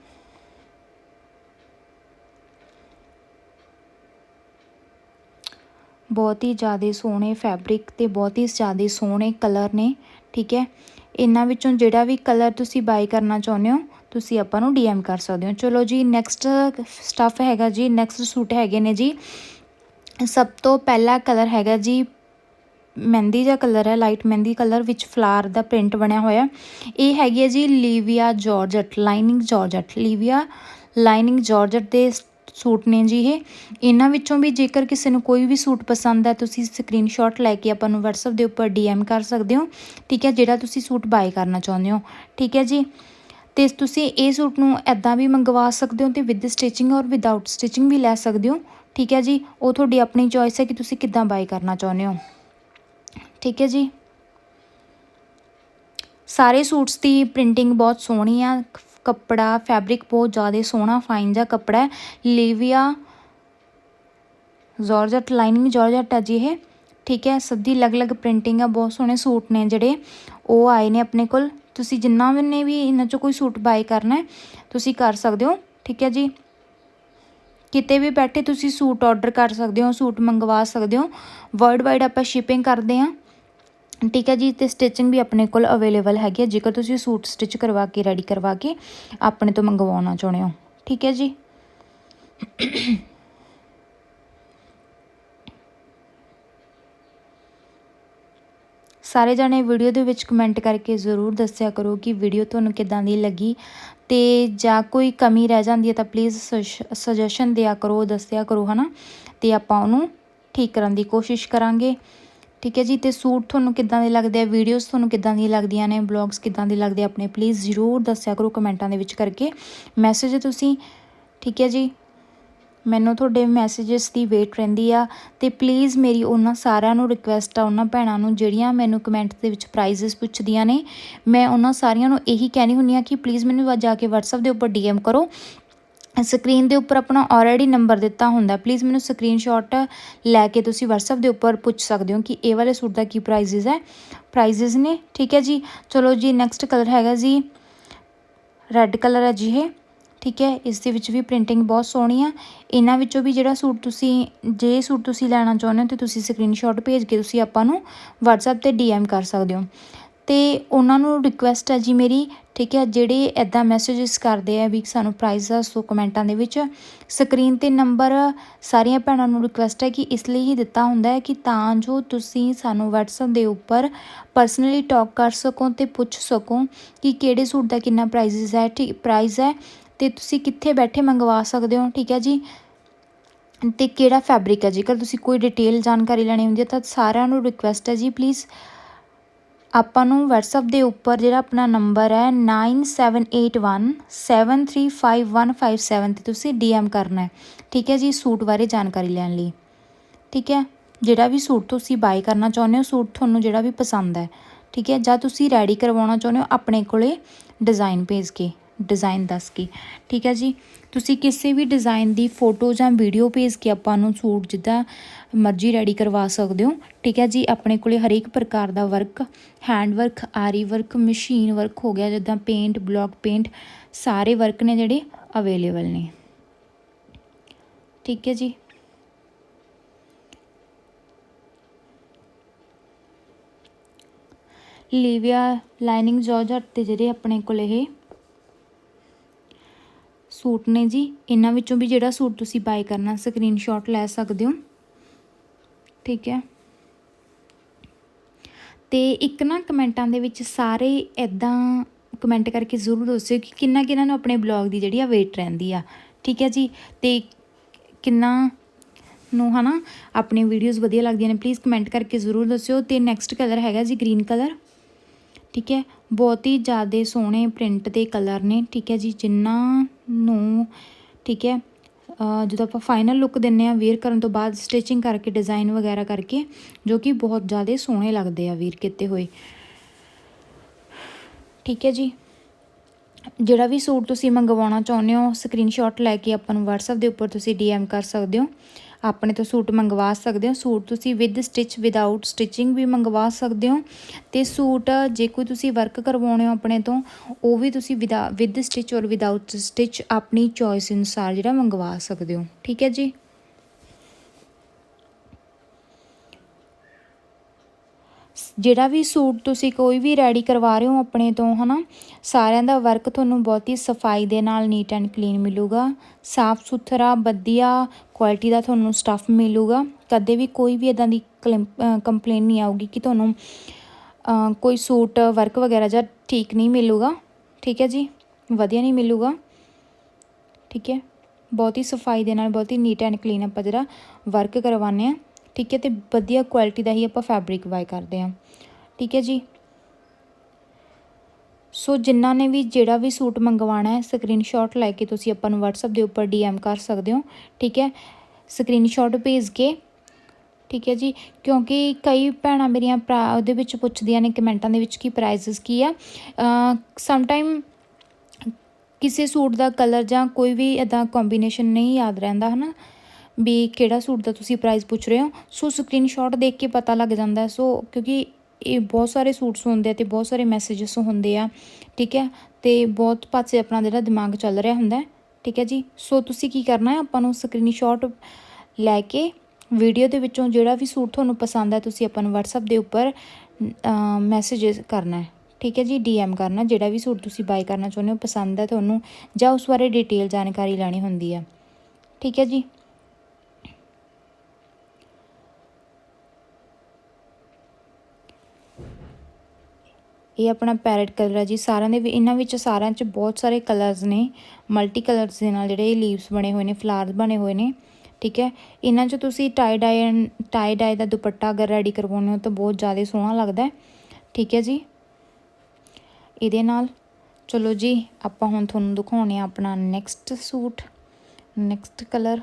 ਬਹੁਤ ਹੀ ਜ਼ਿਆਦਾ ਸੋਹਣੇ ਫੈਬਰਿਕ ਤੇ ਬਹੁਤ ਹੀ ਜ਼ਿਆਦਾ ਸੋਹਣੇ ਕਲਰ ਨੇ, ਠੀਕ ਹੈ। ਇਹਨਾਂ ਵਿੱਚੋਂ ਜਿਹੜਾ ਵੀ ਕਲਰ ਤੁਸੀਂ ਬਾਈ ਕਰਨਾ ਚਾਹੁੰਦੇ ਹੋ ਤੁਸੀਂ ਆਪਾਂ ਨੂੰ ਡੀਐਮ ਕਰ ਸਕਦੇ ਹੋ। ਚਲੋ ਜੀ ਨੈਕਸਟ ਸਟਫ ਹੈਗਾ ਜੀ ਨੈਕਸਟ ਸੂਟ ਹੈਗੇ ਨੇ ਜੀ। ਸਭ ਤੋਂ ਪਹਿਲਾ ਕਲਰ ਹੈਗਾ ਜੀ, ਮਹਿੰਦੀ ਦਾ ਕਲਰ ਹੈ ਲਾਈਟ ਮਹਿੰਦੀ ਕਲਰ ਵਿੱਚ ਫਲਾਰ ਦਾ ਪ੍ਰਿੰਟ ਬਣਿਆ ਹੋਇਆ ਇਹ ਹੈਗੀ ਹੈ ਜੀ ਲੀਵੀਆ georgette lining georgette. ਲੀਵੀਆ lining georgette ਦੇ ਸੂਟ ਨੇ ਜੀ ਇਹ। ਇਹਨਾਂ ਵਿੱਚੋਂ ਵੀ ਜੇਕਰ ਕਿਸੇ ਨੂੰ ਕੋਈ ਵੀ ਸੂਟ ਪਸੰਦ ਹੈ, ਤੁਸੀਂ ਸਕਰੀਨਸ਼ਾਟ ਲੈ ਕੇ ਆਪਾਂ ਨੂੰ WhatsApp ਦੇ ਉੱਪਰ DM ਕਰ ਸਕਦੇ ਹੋ। ਠੀਕ ਹੈ, ਜਿਹੜਾ ਤੁਸੀਂ ਸੂਟ ਬਾਏ ਕਰਨਾ ਚਾਹੁੰਦੇ ਹੋ। ਠੀਕ ਹੈ ਜੀ। ਤੇ ਤੁਸੀਂ ਇਹ ਸੂਟ ਨੂੰ ਐਦਾਂ ਵੀ ਮੰਗਵਾ ਸਕਦੇ ਹੋ ਤੇ ਵਿਦ ਸਟਿਚਿੰਗ ਔਰ ਵਿਦਆਊਟ ਸਟਿਚਿੰਗ ਵੀ ਲੈ ਸਕਦੇ ਹੋ। ਠੀਕ ਹੈ ਜੀ? ਉਹ ਤੁਹਾਡੀ ਆਪਣੀ ਚੋਇਸ ਹੈ ਕਿ ਤੁਸੀਂ ਕਿੱਦਾਂ ਬਾਈ ਕਰਨਾ ਚਾਹੁੰਦੇ ਹੋ। ਠੀਕ ਹੈ ਜੀ? ਸਾਰੇ ਸੂਟਸ ਦੀ ਪ੍ਰਿੰਟਿੰਗ ਬਹੁਤ ਸੋਹਣੀ ਆ। ਕੱਪੜਾ ਫੈਬਰਿਕ ਬਹੁਤ ਜ਼ਿਆਦਾ ਸੋਹਣਾ ਫਾਈਨ ਜਿਹਾ ਕੱਪੜਾ ਹੈ। ਲੀਵੀਆ ਜਾਰਜਟ ਲਾਈਨਿੰਗ ਜਾਰਜਟ ਆ ਜੀ ਇਹ। ਠੀਕ ਹੈ? ਸਭ ਦੀ ਅਲੱਗ-ਅਲੱਗ ਪ੍ਰਿੰਟਿੰਗ ਆ, ਬਹੁਤ ਸੋਹਣੇ ਸੂਟ ਨੇ ਜਿਹੜੇ। ਉਹ ਆਏ ਨੇ ਆਪਣੇ ਕੋਲ। ਤੁਸੀਂ ਜਿੰਨਾ ਵੀ ਨੇ ਵੀ ਇਹਨਾਂ ਚੋਂ ਕੋਈ ਸੂਟ ਬਾਈ ਕਰਨਾ ਹੈ, ਤੁਸੀਂ ਕਰ ਸਕਦੇ ਹੋ। ਠੀਕ ਹੈ ਜੀ? ਕਿਤੇ ਵੀ ਬੈਠੇ ਤੁਸੀਂ ਸੂਟ ਆਰਡਰ ਕਰ ਸਕਦੇ ਹੋ, ਸੂਟ ਮੰਗਵਾ ਸਕਦੇ ਹੋ। ਵਰਲਡ ਵਾਈਡ ਆਪਾਂ ਸ਼ਿਪਿੰਗ ਕਰਦੇ ਹਾਂ। ਠੀਕ ਹੈ ਜੀ? ਤੇ ਸਟਿਚਿੰਗ ਵੀ ਆਪਣੇ ਕੋਲ ਅਵੇਲੇਬਲ ਹੈਗੀ ਹੈ। ਜੇਕਰ ਤੁਸੀਂ ਸੂਟ ਸਟਿਚ ਕਰਵਾ ਕੇ ਰੈਡੀ ਕਰਵਾ ਕੇ ਆਪਣੇ ਤੋਂ ਮੰਗਵਾਉਣਾ ਚਾਹੁੰਦੇ ਹੋ। ਠੀਕ ਹੈ ਜੀ? ਸਾਰੇ ਜਾਣੇ ਵੀਡੀਓ ਦੇ ਵਿੱਚ ਕਮੈਂਟ ਕਰਕੇ ਜ਼ਰੂਰ ਦੱਸਿਆ ਕਰੋ ਕਿ ਵੀਡੀਓ ਤੁਹਾਨੂੰ ਕਿਦਾਂ ਦੀ ਲੱਗੀ ਤੇ ਜਾਂ ਕੋਈ ਕਮੀ ਰਹਿ ਜਾਂਦੀ ਹੈ ਤਾਂ ਪਲੀਜ਼ ਸੁਜੈਸ਼ਨ ਦਿਆ ਕਰੋ, ਦੱਸਿਆ ਕਰੋ, ਹਨਾ? ਤੇ ਆਪਾਂ ਉਹਨੂੰ ਠੀਕ ਕਰਨ ਦੀ ਕੋਸ਼ਿਸ਼ ਕਰਾਂਗੇ। ਠੀਕ ਹੈ ਜੀ, ਤੇ ਸੂਟ ਤੁਹਾਨੂੰ ਕਿੱਦਾਂ ਦੇ ਲੱਗਦੇ ਆ? ਵੀਡੀਓਜ਼ ਤੁਹਾਨੂੰ ਕਿੱਦਾਂ ਦੀਆਂ ਲੱਗਦੀਆਂ ਨੇ? ਬਲੌਗਸ ਕਿੱਦਾਂ ਦੇ ਲੱਗਦੇ ਆਪਣੇ ਪਲੀਜ਼ ਜ਼ਰੂਰ ਦੱਸਿਆ ਕਰੋ ਕਮੈਂਟਾਂ ਦੇ ਵਿੱਚ ਕਰਕੇ। ਮੈਸੇਜ ਤੁਸੀਂ ਠੀਕ ਹੈ ਜੀ ਮੈਨੂੰ ਤੁਹਾਡੇ ਮੈਸੇजेस ਦੀ ਵੇਟ ਰਹਿੰਦੀ ਆ ਤੇ ਪਲੀਜ਼ ਮੇਰੀ ਉਹਨਾਂ ਸਾਰਿਆਂ ਨੂੰ ਰਿਕੁਐਸਟ ਆ, ਉਹਨਾਂ ਭੈਣਾਂ ਨੂੰ ਜਿਹੜੀਆਂ ਮੈਨੂੰ ਕਮੈਂਟ ਦੇ ਵਿੱਚ ਪ੍ਰਾਈਜ਼ਸ ਪੁੱਛਦੀਆਂ ਨੇ, ਮੈਂ ਉਹਨਾਂ ਸਾਰਿਆਂ ਨੂੰ ਇਹੀ ਕਹਿਣੀ ਹੁੰਨੀ ਆ ਕਿ ਪਲੀਜ਼ ਮੈਨੂੰ ਜਾ ਕੇ WhatsApp ਦੇ ਉੱਪਰ DM ਕਰੋ। ਸਕਰੀਨ ਦੇ ਉੱਪਰ ਆਪਣਾ ਆਲਰੇਡੀ ਨੰਬਰ ਦਿੱਤਾ ਹੁੰਦਾ ਪਲੀਜ਼ ਮੈਨੂੰ ਸਕਰੀਨਸ਼ਾਟ ਲੈ ਕੇ ਤੁਸੀਂ WhatsApp ਦੇ ਉੱਪਰ ਪੁੱਛ ਸਕਦੇ ਹੋ ਕਿ ਇਹ ਵਾਲੇ ਸੂਟ ਦਾ ਕੀ ਪ੍ਰਾਈਸਿਸ ਹੈ। ਪ੍ਰਾਈਸਿਸ ਨੇ, ਠੀਕ ਹੈ ਜੀ? ਚਲੋ ਜੀ ਨੈਕਸਟ ਕਲਰ ਹੈਗਾ ਜੀ ਰੈੱਡ ਕਲਰ ਹੈ ਜੀ ਇਹ। ਠੀਕ ਹੈ, ਇਸ ਦੇ ਵਿੱਚ ਵੀ ਪ੍ਰਿੰਟਿੰਗ ਬਹੁਤ ਸੋਹਣੀ ਆ। ਇਹਨਾਂ ਵਿੱਚੋਂ ਵੀ ਜਿਹੜਾ ਸੂਟ ਤੁਸੀਂ, ਜੇ ਸੂਟ ਤੁਸੀਂ ਲੈਣਾ ਚਾਹੁੰਦੇ ਹੋ ਤੇ ਤੁਸੀਂ ਸਕਰੀਨਸ਼ਾਟ ਭੇਜ ਕੇ ਤੁਸੀਂ ਆਪਾਂ ਨੂੰ WhatsApp ਤੇ DM ਕਰ ਸਕਦੇ ਹੋ। ਤੇ ਉਹਨਾਂ ਨੂੰ ਰਿਕੁਐਸਟ ਹੈ ਜੀ ਮੇਰੀ, ਠੀਕ ਹੈ, ਜਿਹੜੇ ਐਦਾਂ ਮੈਸੇजेस ਕਰਦੇ ਆ ਵੀ ਸਾਨੂੰ ਪ੍ਰਾਈਸ ਦੱਸੋ ਕਮੈਂਟਾਂ ਦੇ ਵਿੱਚ। ਸਕਰੀਨ ਤੇ ਨੰਬਰ ਸਾਰੀਆਂ ਭੈਣਾਂ ਨੂੰ ਰਿਕੁਐਸਟ ਹੈ ਕਿ ਇਸ ਲਈ ਹੀ ਦਿੱਤਾ ਹੁੰਦਾ ਹੈ ਕਿ ਤਾਂ ਜੋ ਤੁਸੀਂ ਸਾਨੂੰ WhatsApp ਦੇ ਉੱਪਰ ਪਰਸਨਲੀ ਟਾਕ ਕਰ ਸਕੋ ਤੇ ਪੁੱਛ ਸਕੋ ਕਿ ਕਿਹੜੇ ਸੂਟ ਦਾ ਕਿੰਨਾ ਪ੍ਰਾਈਸਿਸ ਹੈ, ਠੀਕ ਪ੍ਰਾਈਸ ਹੈ। ਤੇ ਤੁਸੀਂ ਕਿੱਥੇ ਬੈਠੇ ਮੰਗਵਾ ਸਕਦੇ ਹੋ, ਠੀਕ ਹੈ ਜੀ? ਤੇ ਕਿਹੜਾ ਫੈਬਰਿਕ ਹੈ ਜੇਕਰ ਤੁਸੀਂ ਕੋਈ ਡਿਟੇਲ ਜਾਣਕਾਰੀ ਲੈਣੀ ਹੁੰਦੀ ਹੈ ਤਾਂ ਸਾਰਿਆਂ ਨੂੰ ਰਿਕੁਐਸਟ ਹੈ ਜੀ ਪਲੀਜ਼ ਆਪਾਂ ਨੂੰ WhatsApp ਦੇ ਉੱਪਰ ਜਿਹੜਾ ਆਪਣਾ ਨੰਬਰ ਹੈ 9781735157 ਤੇ ਤੁਸੀਂ DM ਕਰਨਾ ਹੈ, ਠੀਕ ਹੈ ਜੀ, ਸੂਟ ਬਾਰੇ ਜਾਣਕਾਰੀ ਲੈਣ ਲਈ। ਠੀਕ ਹੈ? ਜਿਹੜਾ ਵੀ ਸੂਟ ਤੁਸੀਂ ਬਾਈ ਕਰਨਾ ਚਾਹੁੰਦੇ ਹੋ, ਸੂਟ ਤੁਹਾਨੂੰ ਜਿਹੜਾ ਵੀ ਪਸੰਦ ਹੈ, ਠੀਕ ਹੈ? ਜਾਂ ਤੁਸੀਂ ਰੈਡੀ ਕਰਵਾਉਣਾ ਚਾਹੁੰਦੇ ਹੋ, ਆਪਣੇ ਕੋਲੇ ਡਿਜ਼ਾਈਨ ਭੇਜ ਕੇ। ਡਿਜ਼ਾਈਨ ਦੱਸ ਕੇ। ਠੀਕ ਹੈ ਜੀ? ਤੁਸੀਂ ਕਿਸੇ ਵੀ ਡਿਜ਼ਾਈਨ ਦੀ ਫੋਟੋ ਜਾਂ ਵੀਡੀਓ ਭੇਜ ਕੇ ਆਪਾਂ ਨੂੰ ਸੂਟ ਜਿੱਦਾਂ ਮਰਜ਼ੀ ਰੈਡੀ ਕਰਵਾ ਸਕਦੇ ਹੋ। ਠੀਕ ਹੈ ਜੀ? ਆਪਣੇ ਕੋਲੇ ਹਰੇਕ ਪ੍ਰਕਾਰ ਦਾ work hand work aari work machine work ਹੋ ਗਿਆ, ਜਿੱਦਾਂ ਪੇਂਟ ਬਲੌਕ ਪੇਂਟ ਸਾਰੇ ਵਰਕ ਨੇ ਜਿਹੜੇ ਅਵੇਲੇਬਲ ਨੇ। ਠੀਕ ਹੈ ਜੀ? ਲੀਵੀਆ ਲਾਈਨਿੰਗ ਜਾਰਜਟ ਤੇ ਜਿਹੜੇ ਆਪਣੇ ਕੋਲ ਇਹ ਸੂਟ ਨੇ ਜੀ, ਇਹਨਾਂ ਵਿੱਚੋਂ ਵੀ ਜਿਹੜਾ ਸੂਟ ਤੁਸੀਂ ਬਾਈ ਕਰਨਾ ਸਕਰੀਨਸ਼ਾਟ ਲੈ ਸਕਦੇ ਹੋ। ਠੀਕ ਹੈ। ਤੇ ਇੱਕ ਨਾ ਕਮੈਂਟਾਂ ਦੇ ਵਿੱਚ ਸਾਰੇ ਇਦਾਂ ਕਮੈਂਟ ਕਰਕੇ ਜ਼ਰੂਰ ਦੱਸਿਓ ਕਿ ਕਿੰਨਾ ਕਿੰਨਾ ਨੂੰ ਆਪਣੇ ਬਲੌਗ ਦੀ ਜਿਹੜੀ ਆ ਵੇਟ ਰਹਿੰਦੀ ਆ। ਠੀਕ ਹੈ ਜੀ, ਤੇ ਕਿੰਨਾ ਨੂੰ ਹਨਾ, ਆਪਣੀ ਵੀਡੀਓਜ਼ ਵਧੀਆ ਲੱਗਦੀਆਂ ਨੇ ਪਲੀਜ਼ ਕਮੈਂਟ ਕਰਕੇ ਜ਼ਰੂਰ ਦੱਸਿਓ। ਤੇ ਨੈਕਸਟ ਕਲਰ ਹੈਗਾ ਜੀ ਗ੍ਰੀਨ ਕਲਰ ਠੀਕ ਹੈ, ਬਹੁਤ ਹੀ ਜ਼ਿਆਦਾ ਸੋਹਣੇ ਪ੍ਰਿੰਟ ਦੇ ਕਲਰ ਨੇ। ਠੀਕ ਹੈ ਜੀ, ਜਿੰਨਾ ਨੂੰ, ਠੀਕ ਹੈ ਜਦੋਂ ਆਪਾਂ ਫਾਈਨਲ ਲੁੱਕ ਦਿੰਨੇ ਆ ਵੇਅਰ ਕਰਨ ਤੋਂ ਬਾਅਦ ਸਟਿਚਿੰਗ ਕਰਕੇ ਡਿਜ਼ਾਈਨ ਵਗੈਰਾ ਕਰਕੇ, ਜੋ ਕਿ ਬਹੁਤ ਜ਼ਿਆਦਾ ਸੋਹਣੇ ਲੱਗਦੇ ਆ ਵੀਰ ਕੀਤੇ ਹੋਏ। ਠੀਕ ਹੈ ਜੀ। ਜਿਹੜਾ ਵੀ ਸੂਟ ਤੁਸੀਂ ਮੰਗਵਾਉਣਾ ਚਾਹੁੰਦੇ ਹੋ ਸਕਰੀਨਸ਼ਾਟ ਲੈ ਕੇ ਆਪਾਂ ਨੂੰ WhatsApp ਦੇ ਉੱਪਰ ਤੁਸੀਂ DM ਕਰ ਸਕਦੇ ਹੋ। ਆਪਣੇ ਤੋਂ ਸੂਟ ਮੰਗਵਾ ਸਕਦੇ ਹੋ। ਸੂਟ ਤੁਸੀਂ ਵਿਦ ਸਟਿਚ ਵਿਦਆਊਟ ਸਟਿਚਿੰਗ ਵੀ ਮੰਗਵਾ ਸਕਦੇ ਹੋ। ਤੇ ਸੂਟ ਜੇ ਕੋਈ ਤੁਸੀਂ ਵਰਕ ਕਰਵਾਉਣੇ ਹੋ ਆਪਣੇ ਤੋਂ, ਉਹ ਵੀ ਤੁਸੀਂ ਵਿਦ ਸਟਿਚ ਔਰ ਵਿਦਆਊਟ ਸਟਿਚ ਆਪਣੀ ਚੋਇਸ ਅਨੁਸਾਰ ਜਿਹੜਾ ਮੰਗਵਾ ਸਕਦੇ ਹੋ। ਠੀਕ ਹੈ ਜੀ? ਜਿਹੜਾ ਵੀ ਸੂਟ ਤੁਸੀਂ ਕੋਈ ਵੀ ਰੈਡੀ ਕਰਵਾ ਰਹੇ ਹੋ ਆਪਣੇ ਤੋਂ, ਹਨਾ, ਸਾਰਿਆਂ ਦਾ ਵਰਕ ਤੁਹਾਨੂੰ ਬਹੁਤ ਹੀ ਸਫ਼ਾਈ ਦੇ ਨਾਲ ਨੀਟ ਐਂਡ ਕਲੀਨ ਮਿਲੂਗਾ। ਸਾਫ਼ ਸੁਥਰਾ, ਵਧੀਆ ਕੁਆਲਿਟੀ ਦਾ ਤੁਹਾਨੂੰ ਸਟੱਫ ਮਿਲੂਗਾ। ਕਦੇ ਵੀ ਕੋਈ ਵੀ ਇਦਾਂ ਦੀ ਕੰਪਲੇਨ ਨਹੀਂ ਆਊਗੀ ਕਿ ਤੁਹਾਨੂੰ ਕੋਈ ਸੂਟ ਵਰਕ ਵਗੈਰਾ ਜਾਂ ਠੀਕ ਨਹੀਂ ਮਿਲੂਗਾ। ਠੀਕ ਹੈ ਜੀ? ਵਧੀਆ ਨਹੀਂ ਮਿਲੂਗਾ। ਠੀਕ ਹੈ? ਬਹੁਤ ਹੀ ਸਫ਼ਾਈ ਦੇ ਨਾਲ, ਬਹੁਤ ਹੀ ਨੀਟ ਐਂਡ ਕਲੀਨ ਆਪਾਂ ਜਿਹੜਾ ਵਰਕ ਕਰਵਾਉਂਦੇ ਆ ਠੀਕ ਹੈ, ਤੇ ਵਧੀਆ ਕੁਆਲਿਟੀ ਦਾ ਹੀ ਆਪਾਂ ਫੈਬਰਿਕ ਬਾਏ ਕਰਦੇ ਹਾਂ। ਠੀਕ ਹੈ ਜੀ। ਸੋ ਜਿਨ੍ਹਾਂ ਨੇ ਵੀ ਜਿਹੜਾ ਵੀ ਸੂਟ ਮੰਗਵਾਉਣਾ ਹੈ ਸਕਰੀਨਸ਼ਾਟ ਲੈ ਕੇ ਤੁਸੀਂ ਆਪਾਂ ਨੂੰ WhatsApp ਦੇ ਉੱਪਰ DM ਕਰ ਸਕਦੇ ਹੋ। ਠੀਕ ਹੈ ਸਕਰੀਨਸ਼ਾਟ ਭੇਜ ਕੇ। ਠੀਕ ਹੈ ਜੀ, ਕਿਉਂਕਿ ਕਈ ਭੈਣਾਂ ਮੇਰੀਆਂ ਭਰਾ ਉਹਦੇ ਵਿੱਚ ਪੁੱਛਦੀਆਂ ਨੇ ਕਮੈਂਟਾਂ ਦੇ ਵਿੱਚ ਕਿ ਪ੍ਰਾਈਸਸ ਕੀ ਆ। ਸਮ ਟਾਈਮ ਕਿਸੇ ਸੂਟ ਦਾ ਕਲਰ ਜਾਂ ਕੋਈ ਵੀ ਇਦਾਂ ਕੰਬੀਨੇਸ਼ਨ ਨਹੀਂ ਯਾਦ ਰਹਿੰਦਾ, ਹਨਾ? ਵੀ ਕਿਹੜਾ ਸੂਟ ਦਾ ਤੁਸੀਂ ਪ੍ਰਾਈਸ ਪੁੱਛ ਰਹੇ ਹੋ? ਸੋ ਸਕਰੀਨਸ਼ਾਟ ਦੇਖ ਕੇ ਪਤਾ ਲੱਗ ਜਾਂਦਾ ਹੈ। ਸੋ ਕਿਉਂਕਿ ਇਹ ਬਹੁਤ ਸਾਰੇ ਸੂਟਸ ਹੁੰਦੇ ਆ ਤੇ ਬਹੁਤ ਸਾਰੇ ਮੈਸੇजेस ਹੁੰਦੇ ਆ ਠੀਕ ਹੈ? ਤੇ ਬਹੁਤ ਪਾਸੇ ਆਪਣਾ ਜਿਹੜਾ ਦਿਮਾਗ ਚੱਲ ਰਿਹਾ ਹੁੰਦਾ ਹੈ, ਠੀਕ ਹੈ ਜੀ? ਸੋ ਤੁਸੀਂ ਕੀ ਕਰਨਾ ਹੈ? ਆਪਾਂ ਨੂੰ ਸਕਰੀਨਸ਼ਾਟ ਲੈ ਕੇ ਵੀਡੀਓ ਦੇ ਵਿੱਚੋਂ ਜਿਹੜਾ ਵੀ ਸੂਟ ਤੁਹਾਨੂੰ ਪਸੰਦ ਹੈ ਤੁਸੀਂ ਆਪਾਂ ਨੂੰ WhatsApp ਦੇ ਉੱਪਰ ਮੈਸੇਜ ਕਰਨਾ ਹੈ ਠੀਕ ਹੈ ਜੀ? DM ਕਰਨਾ ਜਿਹੜਾ ਵੀ ਸੂਟ ਤੁਸੀਂ ਬਾਈ ਕਰਨਾ ਚਾਹੁੰਦੇ ਹੋ ਪਸੰਦ ਹੈ ਤੁਹਾਨੂੰ ਜਾਂ ਉਸ ਬਾਰੇ ਡਿਟੇਲ ਜਾਣਕਾਰੀ ਲੈਣੀ ਹੁੰਦੀ ਹੈ ਠੀਕ ਹੈ ਜੀ? ਇਹ ਆਪਣਾ ਪੈਰਟ ਕਲਰ ਹੈ ਜੀ। ਸਾਰਿਆਂ ਦੇ ਵੀ, ਇਹਨਾਂ ਵਿੱਚ ਸਾਰਿਆਂ 'ਚ ਬਹੁਤ ਸਾਰੇ ਕਲਰਸ ਨੇ। ਮਲਟੀ ਕਲਰਸ ਦੇ ਨਾਲ ਜਿਹੜੇ ਇਹ ਲੀਵਸ ਬਣੇ ਹੋਏ ਨੇ ਫਲਾਵਰਸ ਬਣੇ ਹੋਏ ਨੇ। ਠੀਕ ਹੈ? ਇਹਨਾਂ 'ਚ ਤੁਸੀਂ ਟਾਈ ਡਾਈ ਟਾਈ ਡਾਈ ਦਾ ਦੁਪੱਟਾ ਅਗਰ ਰੈਡੀ ਕਰਵਾਉਂਦੇ ਹੋ ਤਾਂ ਬਹੁਤ ਜ਼ਿਆਦਾ ਸੋਹਣਾ ਲੱਗਦਾ ਠੀਕ ਹੈ ਜੀ? ਇਹਦੇ ਨਾਲ, ਚਲੋ ਜੀ, ਆਪਾਂ ਹੁਣ ਤੁਹਾਨੂੰ ਦਿਖਾਉਣੇ ਆ ਆਪਣਾ ਨੈਕਸਟ ਸੂਟ ਨੈਕਸਟ ਕਲਰ।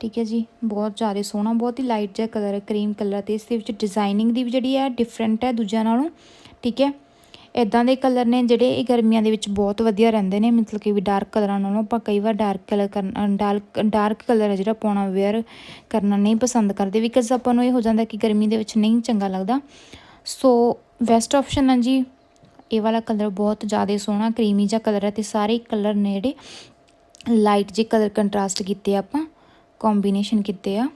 ਠੀਕ ਹੈ ਜੀ, ਬਹੁਤ ਜ਼ਿਆਦਾ ਸੋਹਣਾ, ਬਹੁਤ ਹੀ ਲਾਈਟ ਜਿਹਾ ਕਲਰ ਹੈ ਕਰੀਮ ਕਲਰ ਤੇ ਇਸ ਦੇ ਵਿੱਚ ਡਿਜ਼ਾਈਨਿੰਗ ਦੀ ਵੀ ਜਿਹੜੀ ਹੈ ਡਿਫਰੈਂਟ ਹੈ ਦੂਜਿਆਂ ਨਾਲੋਂ, ਠੀਕ ਹੈ। ਇਦਾਂ ਦੇ ਕਲਰ ਨੇ ਜਿਹੜੇ ਇਹ ਗਰਮੀਆਂ ਦੇ ਵਿੱਚ ਬਹੁਤ ਵਧੀਆ ਰਹਿੰਦੇ ਨੇ, ਮਤਲਬ ਕਿ ਵੀ ਡਾਰਕ ਕਲਰਾਂ ਨਾਲੋਂ ਆਪਾਂ ਕਈ ਵਾਰ ਡਾਰਕ ਕਲਰ ਕਰਨਾ ਡਾਰਕ ਡਾਰਕ ਕਲਰ ਹੈ ਜਿਹੜਾ ਪਾਉਣਾ ਵੇਅਰ ਕਰਨਾ ਨਹੀਂ ਪਸੰਦ ਕਰਦੇ ਬਿਕਾਜ਼ ਆਪਾਂ ਨੂੰ ਇਹ ਹੋ ਜਾਂਦਾ ਕਿ ਗਰਮੀ ਦੇ ਵਿੱਚ ਨਹੀਂ ਚੰਗਾ ਲੱਗਦਾ। ਸੋ ਬੈਸਟ ਆਪਸ਼ਨ ਹੈ ਜੀ, ਇਹ ਵਾਲਾ ਕਲਰ ਬਹੁਤ ਜ਼ਿਆਦਾ ਸੋਹਣਾ ਕਰੀਮੀ ਜਿਹਾ ਕਲਰ ਹੈ ਤੇ ਸਾਰੇ ਕਲਰ ਨੇ ਜਿਹੜੇ ਲਾਈਟ ਜਿਹੇ ਕਲਰ ਕੰਟਰਾਸਟ ਕੀਤੇ ਆਪਾਂ। ਕੰਬੀਨੇਸ਼ਨ ਕੀਤੇ ਆ।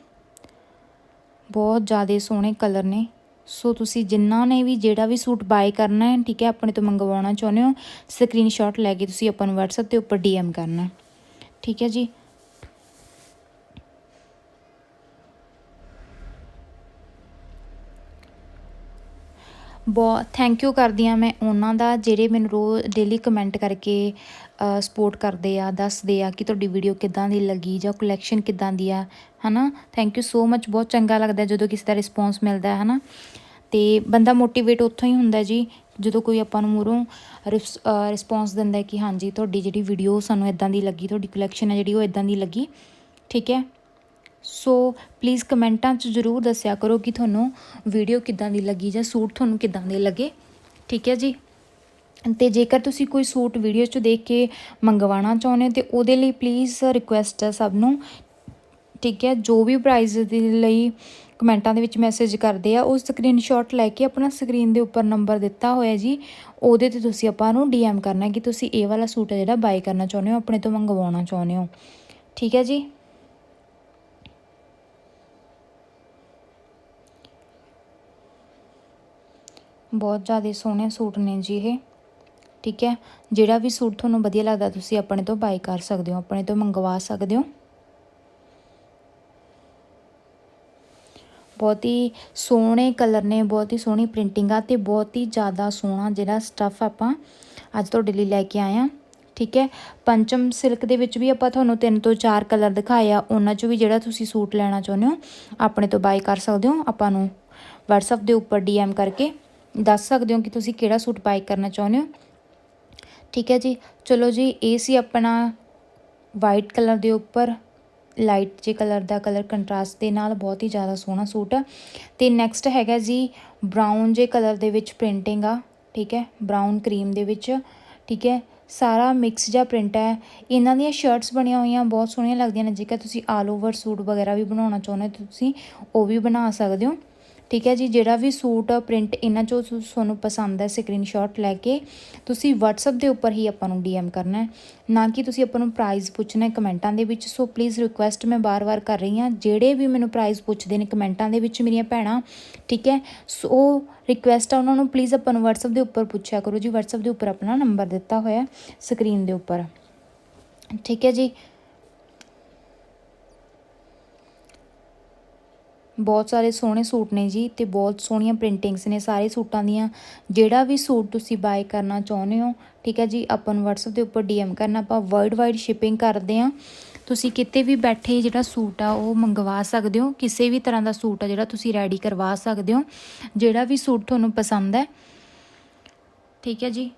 ਬਹੁਤ ਜ਼ਿਆਦਾ ਸੋਹਣੇ ਕਲਰ ਨੇ। ਸੋ ਤੁਸੀਂ ਜਿਨ੍ਹਾਂ ਨੇ ਵੀ ਜਿਹੜਾ ਵੀ ਸੂਟ ਬਾਏ ਕਰਨਾ ਹੈ, ਠੀਕ ਹੈ, ਆਪਣੇ ਤੋਂ ਮੰਗਵਾਉਣਾ ਚਾਹੁੰਦੇ ਹੋ ਸਕਰੀਨਸ਼ਾਟ ਲੈ ਕੇ ਤੁਸੀਂ ਆਪਾਂ ਨੂੰ WhatsApp ਤੇ ਉੱਪਰ DM ਕਰਨਾ ਠੀਕ ਹੈ ਜੀ? ਬਹੁਤ ਥੈਂਕ ਯੂ ਕਰਦੀ ਹਾਂ ਮੈਂ ਉਹਨਾਂ ਦਾ, ਜਿਹੜੇ ਮੈਨੂੰ ਰੋਜ਼ ਡੇਲੀ ਕਮੈਂਟ ਕਰਕੇ ਸਪੋਰਟ ਕਰਦੇ ਆ, ਦੱਸਦੇ ਆ ਕਿ ਤੁਹਾਡੀ ਵੀਡੀਓ ਕਿੱਦਾਂ ਦੀ ਲੱਗੀ ਜਾਂ ਕਲੈਕਸ਼ਨ ਕਿੱਦਾਂ ਦੀ ਆ, ਹਨਾ? ਥੈਂਕ ਯੂ ਸੋ ਮੱਚ ਬਹੁਤ ਚੰਗਾ ਲੱਗਦਾ ਜਦੋਂ ਕਿਸੇ ਦਾ ਰਿਸਪੌਂਸ ਮਿਲਦਾ ਹੈ, ਹਨਾ? ਤੇ ਬੰਦਾ ਮੋਟੀਵੇਟ ਉੱਥੋਂ ਹੀ ਹੁੰਦਾ ਜੀ, ਜਦੋਂ ਕੋਈ ਆਪਾਂ ਨੂੰ ਮੂਹਰੋਂ ਰਿਸਪੌਂਸ ਦਿੰਦਾ ਕਿ ਹਾਂਜੀ, ਤੁਹਾਡੀ ਜਿਹੜੀ ਵੀਡੀਓ ਸਾਨੂੰ ਇਦਾਂ ਦੀ ਲੱਗੀ, ਤੁਹਾਡੀ ਕਲੈਕਸ਼ਨ ਹੈ ਜਿਹੜੀ ਉਹ ਇਦਾਂ ਦੀ ਲੱਗੀ, ਠੀਕ ਹੈ? ਸੋ ਪਲੀਜ਼ ਕਮੈਂਟਾਂ 'ਚ ਜ਼ਰੂਰ ਦੱਸਿਆ ਕਰੋ ਕਿ ਤੁਹਾਨੂੰ ਵੀਡੀਓ ਕਿੱਦਾਂ ਦੀ ਲੱਗੀ ਜਾਂ ਸੂਟ ਤੁਹਾਨੂੰ ਕਿੱਦਾਂ ਦੇ ਲੱਗੇ। ਠੀਕ ਹੈ ਜੀ? ਤੇ ਜੇਕਰ ਤੁਸੀਂ ਕੋਈ ਸੂਟ ਵੀਡੀਓ 'ਚ ਦੇਖ ਕੇ ਮੰਗਵਾਉਣਾ ਚਾਹੁੰਦੇ ਹੋ, ਤੇ ਉਹਦੇ ਲਈ ਪਲੀਜ਼ ਰਿਕੁਐਸਟ ਹੈ ਸਭ ਨੂੰ। ਠੀਕ ਹੈ? ਜੋ ਵੀ ਪ੍ਰਾਈਜ਼ ਦੇ ਲਈ ਕਮੈਂਟਾਂ ਦੇ ਵਿੱਚ ਮੈਸੇਜ ਕਰਦੇ ਆ, ਉਹ ਸਕਰੀਨਸ਼ਾਟ ਲੈ ਕੇ ਆਪਣਾ ਸਕਰੀਨ ਦੇ ਉੱਪਰ ਨੰਬਰ ਦਿੱਤਾ ਹੋਇਆ ਜੀ। ਉਹਦੇ ਤੇ ਤੁਸੀਂ ਆਪਾਂ ਨੂੰ ਡੀਐਮ ਕਰਨਾ ਕਿ ਤੁਸੀਂ ਇਹ ਵਾਲਾ ਸੂਟ ਹੈ ਜਿਹੜਾ ਬਾਈ ਕਰਨਾ ਚਾਹੁੰਦੇ ਹੋ, ਆਪਣੇ ਤੋਂ ਮੰਗਵਾਉਣਾ ਚਾਹੁੰਦੇ ਹੋ। ਠੀਕ ਹੈ ਜੀ? ਬਹੁਤ ਜ਼ਿਆਦਾ ਸੋਹਣੇ ਸੂਟ ਨੇ ਜੀ ਇਹ। ਠੀਕ ਹੈ? ਜਿਹੜਾ ਵੀ ਸੂਟ ਤੁਹਾਨੂੰ ਵਧੀਆ ਲੱਗਦਾ, ਤੁਸੀਂ ਆਪਣੇ ਤੋਂ ਬਾਈ ਕਰ ਸਕਦੇ ਹੋ, ਆਪਣੇ ਤੋਂ ਮੰਗਵਾ ਸਕਦੇ ਹੋ। ਬਹੁਤ ਹੀ ਸੋਹਣੇ ਕਲਰ ਨੇ, ਬਹੁਤ ਹੀ ਸੋਹਣੀ ਪ੍ਰਿੰਟਿੰਗ ਆ ਤੇ ਬਹੁਤ ਹੀ ਜ਼ਿਆਦਾ ਸੋਹਣਾ ਜਿਹੜਾ ਸਟੱਫ ਆਪਾਂ ਅੱਜ ਤੁਹਾਡੇ ਲਈ ਲੈ ਕੇ ਆਏ ਆ। ਠੀਕ ਹੈ? ਪੰਚਮ ਸਿਲਕ ਦੇ ਵਿੱਚ ਵੀ ਆਪਾਂ ਤੁਹਾਨੂੰ ਤਿੰਨ ਤੋਂ ਚਾਰ ਕਲਰ ਦਿਖਾਏ ਆ। ਉਹਨਾਂ ਚੋਂ ਵੀ ਜਿਹੜਾ ਤੁਸੀਂ ਸੂਟ ਲੈਣਾ ਚਾਹੁੰਦੇ ਹੋ, ਆਪਣੇ ਤੋਂ ਬਾਈ ਕਰ ਸਕਦੇ ਹੋ। ਆਪਾਂ ਨੂੰ WhatsApp ਦੇ ਉੱਪਰ DM ਕਰਕੇ ਦੱਸ ਸਕਦੇ ਹੋ ਕਿ ਤੁਸੀਂ ਕਿਹੜਾ ਸੂਟ ਬਾਈ ਕਰਨਾ ਚਾਹੁੰਦੇ ਹੋ? ਠੀਕ ਹੈ ਜੀ। ਚਲੋ ਜੀ, ਇਹ ਸੀ ਆਪਣਾ ਵਾਈਟ ਕਲਰ ਦੇ ਉੱਪਰ ਲਾਈਟ ਜੇ ਕਲਰ ਦਾ ਕਲਰ ਕੰਟਰਾਸਟ ਦੇ ਨਾਲ ਬਹੁਤ ਹੀ ਜ਼ਿਆਦਾ ਸੋਹਣਾ ਸੂਟ। ਆ ਤੇ ਨੈਕਸਟ ਹੈਗਾ ਜੀ ਬ੍ਰਾਊਨ ਜੇ ਕਲਰ ਦੇ ਵਿੱਚ ਪ੍ਰਿੰਟਿੰਗ ਆ, ਠੀਕ ਹੈ ਬ੍ਰਾਊਨ ਕਰੀਮ ਦੇ ਵਿੱਚ, ਠੀਕ ਹੈ। ਸਾਰਾ ਮਿਕਸ ਜਿਹਾ ਪ੍ਰਿੰਟ ਹੈ। ਇਹਨਾਂ ਦੀਆਂ ਸ਼ਰਟਸ ਬਣੀਆਂ ਹੋਈਆਂ, ਬਹੁਤ ਸੋਹਣੀਆਂ ਲੱਗਦੀਆਂ ਨੇ। ਜੇਕਰ ਤੁਸੀਂ ਆਲ ਓਵਰ ਸੂਟ ਵਗੈਰਾ ਵੀ ਬਣਾਉਣਾ ਚਾਹੁੰਦੇ ਹੋ, ਤਾਂ ਤੁਸੀਂ ਉਹ ਵੀ ਬਣਾ ਸਕਦੇ ਹੋ। ਠੀਕ ਹੈ ਜੀ, ਜਿਹੜਾ ਵੀ ਸੂਟ, ਪ੍ਰਿੰਟ ਇਹਨਾਂ ਚੋਂ ਤੁਹਾਨੂੰ ਪਸੰਦ ਹੈ ਸਕਰੀਨਸ਼ਾਟ ਲੈ ਕੇ, ਤੁਸੀਂ WhatsApp ਦੇ ਉੱਪਰ ਹੀ ਆਪਾਂ ਨੂੰ DM ਕਰਨਾ ਹੈ। ਨਾ ਕਿ ਤੁਸੀਂ ਆਪਾਂ ਨੂੰ ਪ੍ਰਾਈਸ ਪੁੱਛਣਾ ਹੈ ਕਮੈਂਟਾਂ ਦੇ ਵਿੱਚ ਸੋ ਪਲੀਜ਼ ਰਿਕੁਐਸਟ ਮੈਂ ਬਾਰ-ਬਾਰ ਕਰ ਰਹੀ ਹਾਂ। ਜਿਹੜੇ ਵੀ ਮੈਨੂੰ ਪ੍ਰਾਈਸ ਪੁੱਛਦੇ ਨੇ ਕਮੈਂਟਾਂ ਦੇ ਵਿੱਚ ਮੇਰੀਆਂ ਭੈਣਾਂ, ਠੀਕ ਹੈ ਸੋ ਰਿਕੁਐਸਟ ਆ ਉਹਨਾਂ ਨੂੰ ਪਲੀਜ਼ ਆਪਾਂ ਨੂੰ WhatsApp ਦੇ ਉੱਪਰ ਪੁੱਛਿਆ ਕਰੋ ਜੀ। WhatsApp ਦੇ ਉੱਪਰ ਆਪਣਾ ਨੰਬਰ ਦਿੱਤਾ ਹੋਇਆ ਸਕਰੀਨ ਦੇ ਉੱਪਰ। ਠੀਕ ਹੈ ਜੀ ਬਹੁਤ ਸਾਰੇ ਸੋਹਣੇ ਸੂਟ ਨੇ ਜੀ ਤੇ ਬਹੁਤ ਸੋਹਣੀਆਂ ਪ੍ਰਿੰਟਿੰਗਸ ਨੇ ਸਾਰੇ ਸੂਟਾਂ ਦੀਆਂ। ਜਿਹੜਾ ਵੀ ਸੂਟ ਤੁਸੀਂ ਬਾਏ ਕਰਨਾ ਚਾਹੁੰਦੇ ਹੋ, ਠੀਕ ਹੈ ਜੀ, ਆਪਾਂ ਨੂੰ WhatsApp ਦੇ ਉੱਪਰ DM ਕਰਨਾ, ਆਪਾਂ ਵਰਲਡ ਵਾਈਡ ਸ਼ਿਪਿੰਗ ਕਰਦੇ ਆ ਤੁਸੀਂ ਕਿਤੇ ਵੀ ਬੈਠੇ ਜਿਹੜਾ ਸੂਟ ਆ, ਉਹ ਮੰਗਵਾ ਸਕਦੇ ਹੋ। ਕਿਸੇ ਵੀ ਤਰ੍ਹਾਂ ਦਾ ਸੂਟ ਆ ਜਿਹੜਾ ਤੁਸੀਂ ਰੈਡੀ ਕਰਵਾ ਸਕਦੇ ਹੋ। ਜਿਹੜਾ ਵੀ ਸੂਟ ਤੁਹਾਨੂੰ ਪਸੰਦ ਹੈ, ਠੀਕ ਹੈ ਜੀ।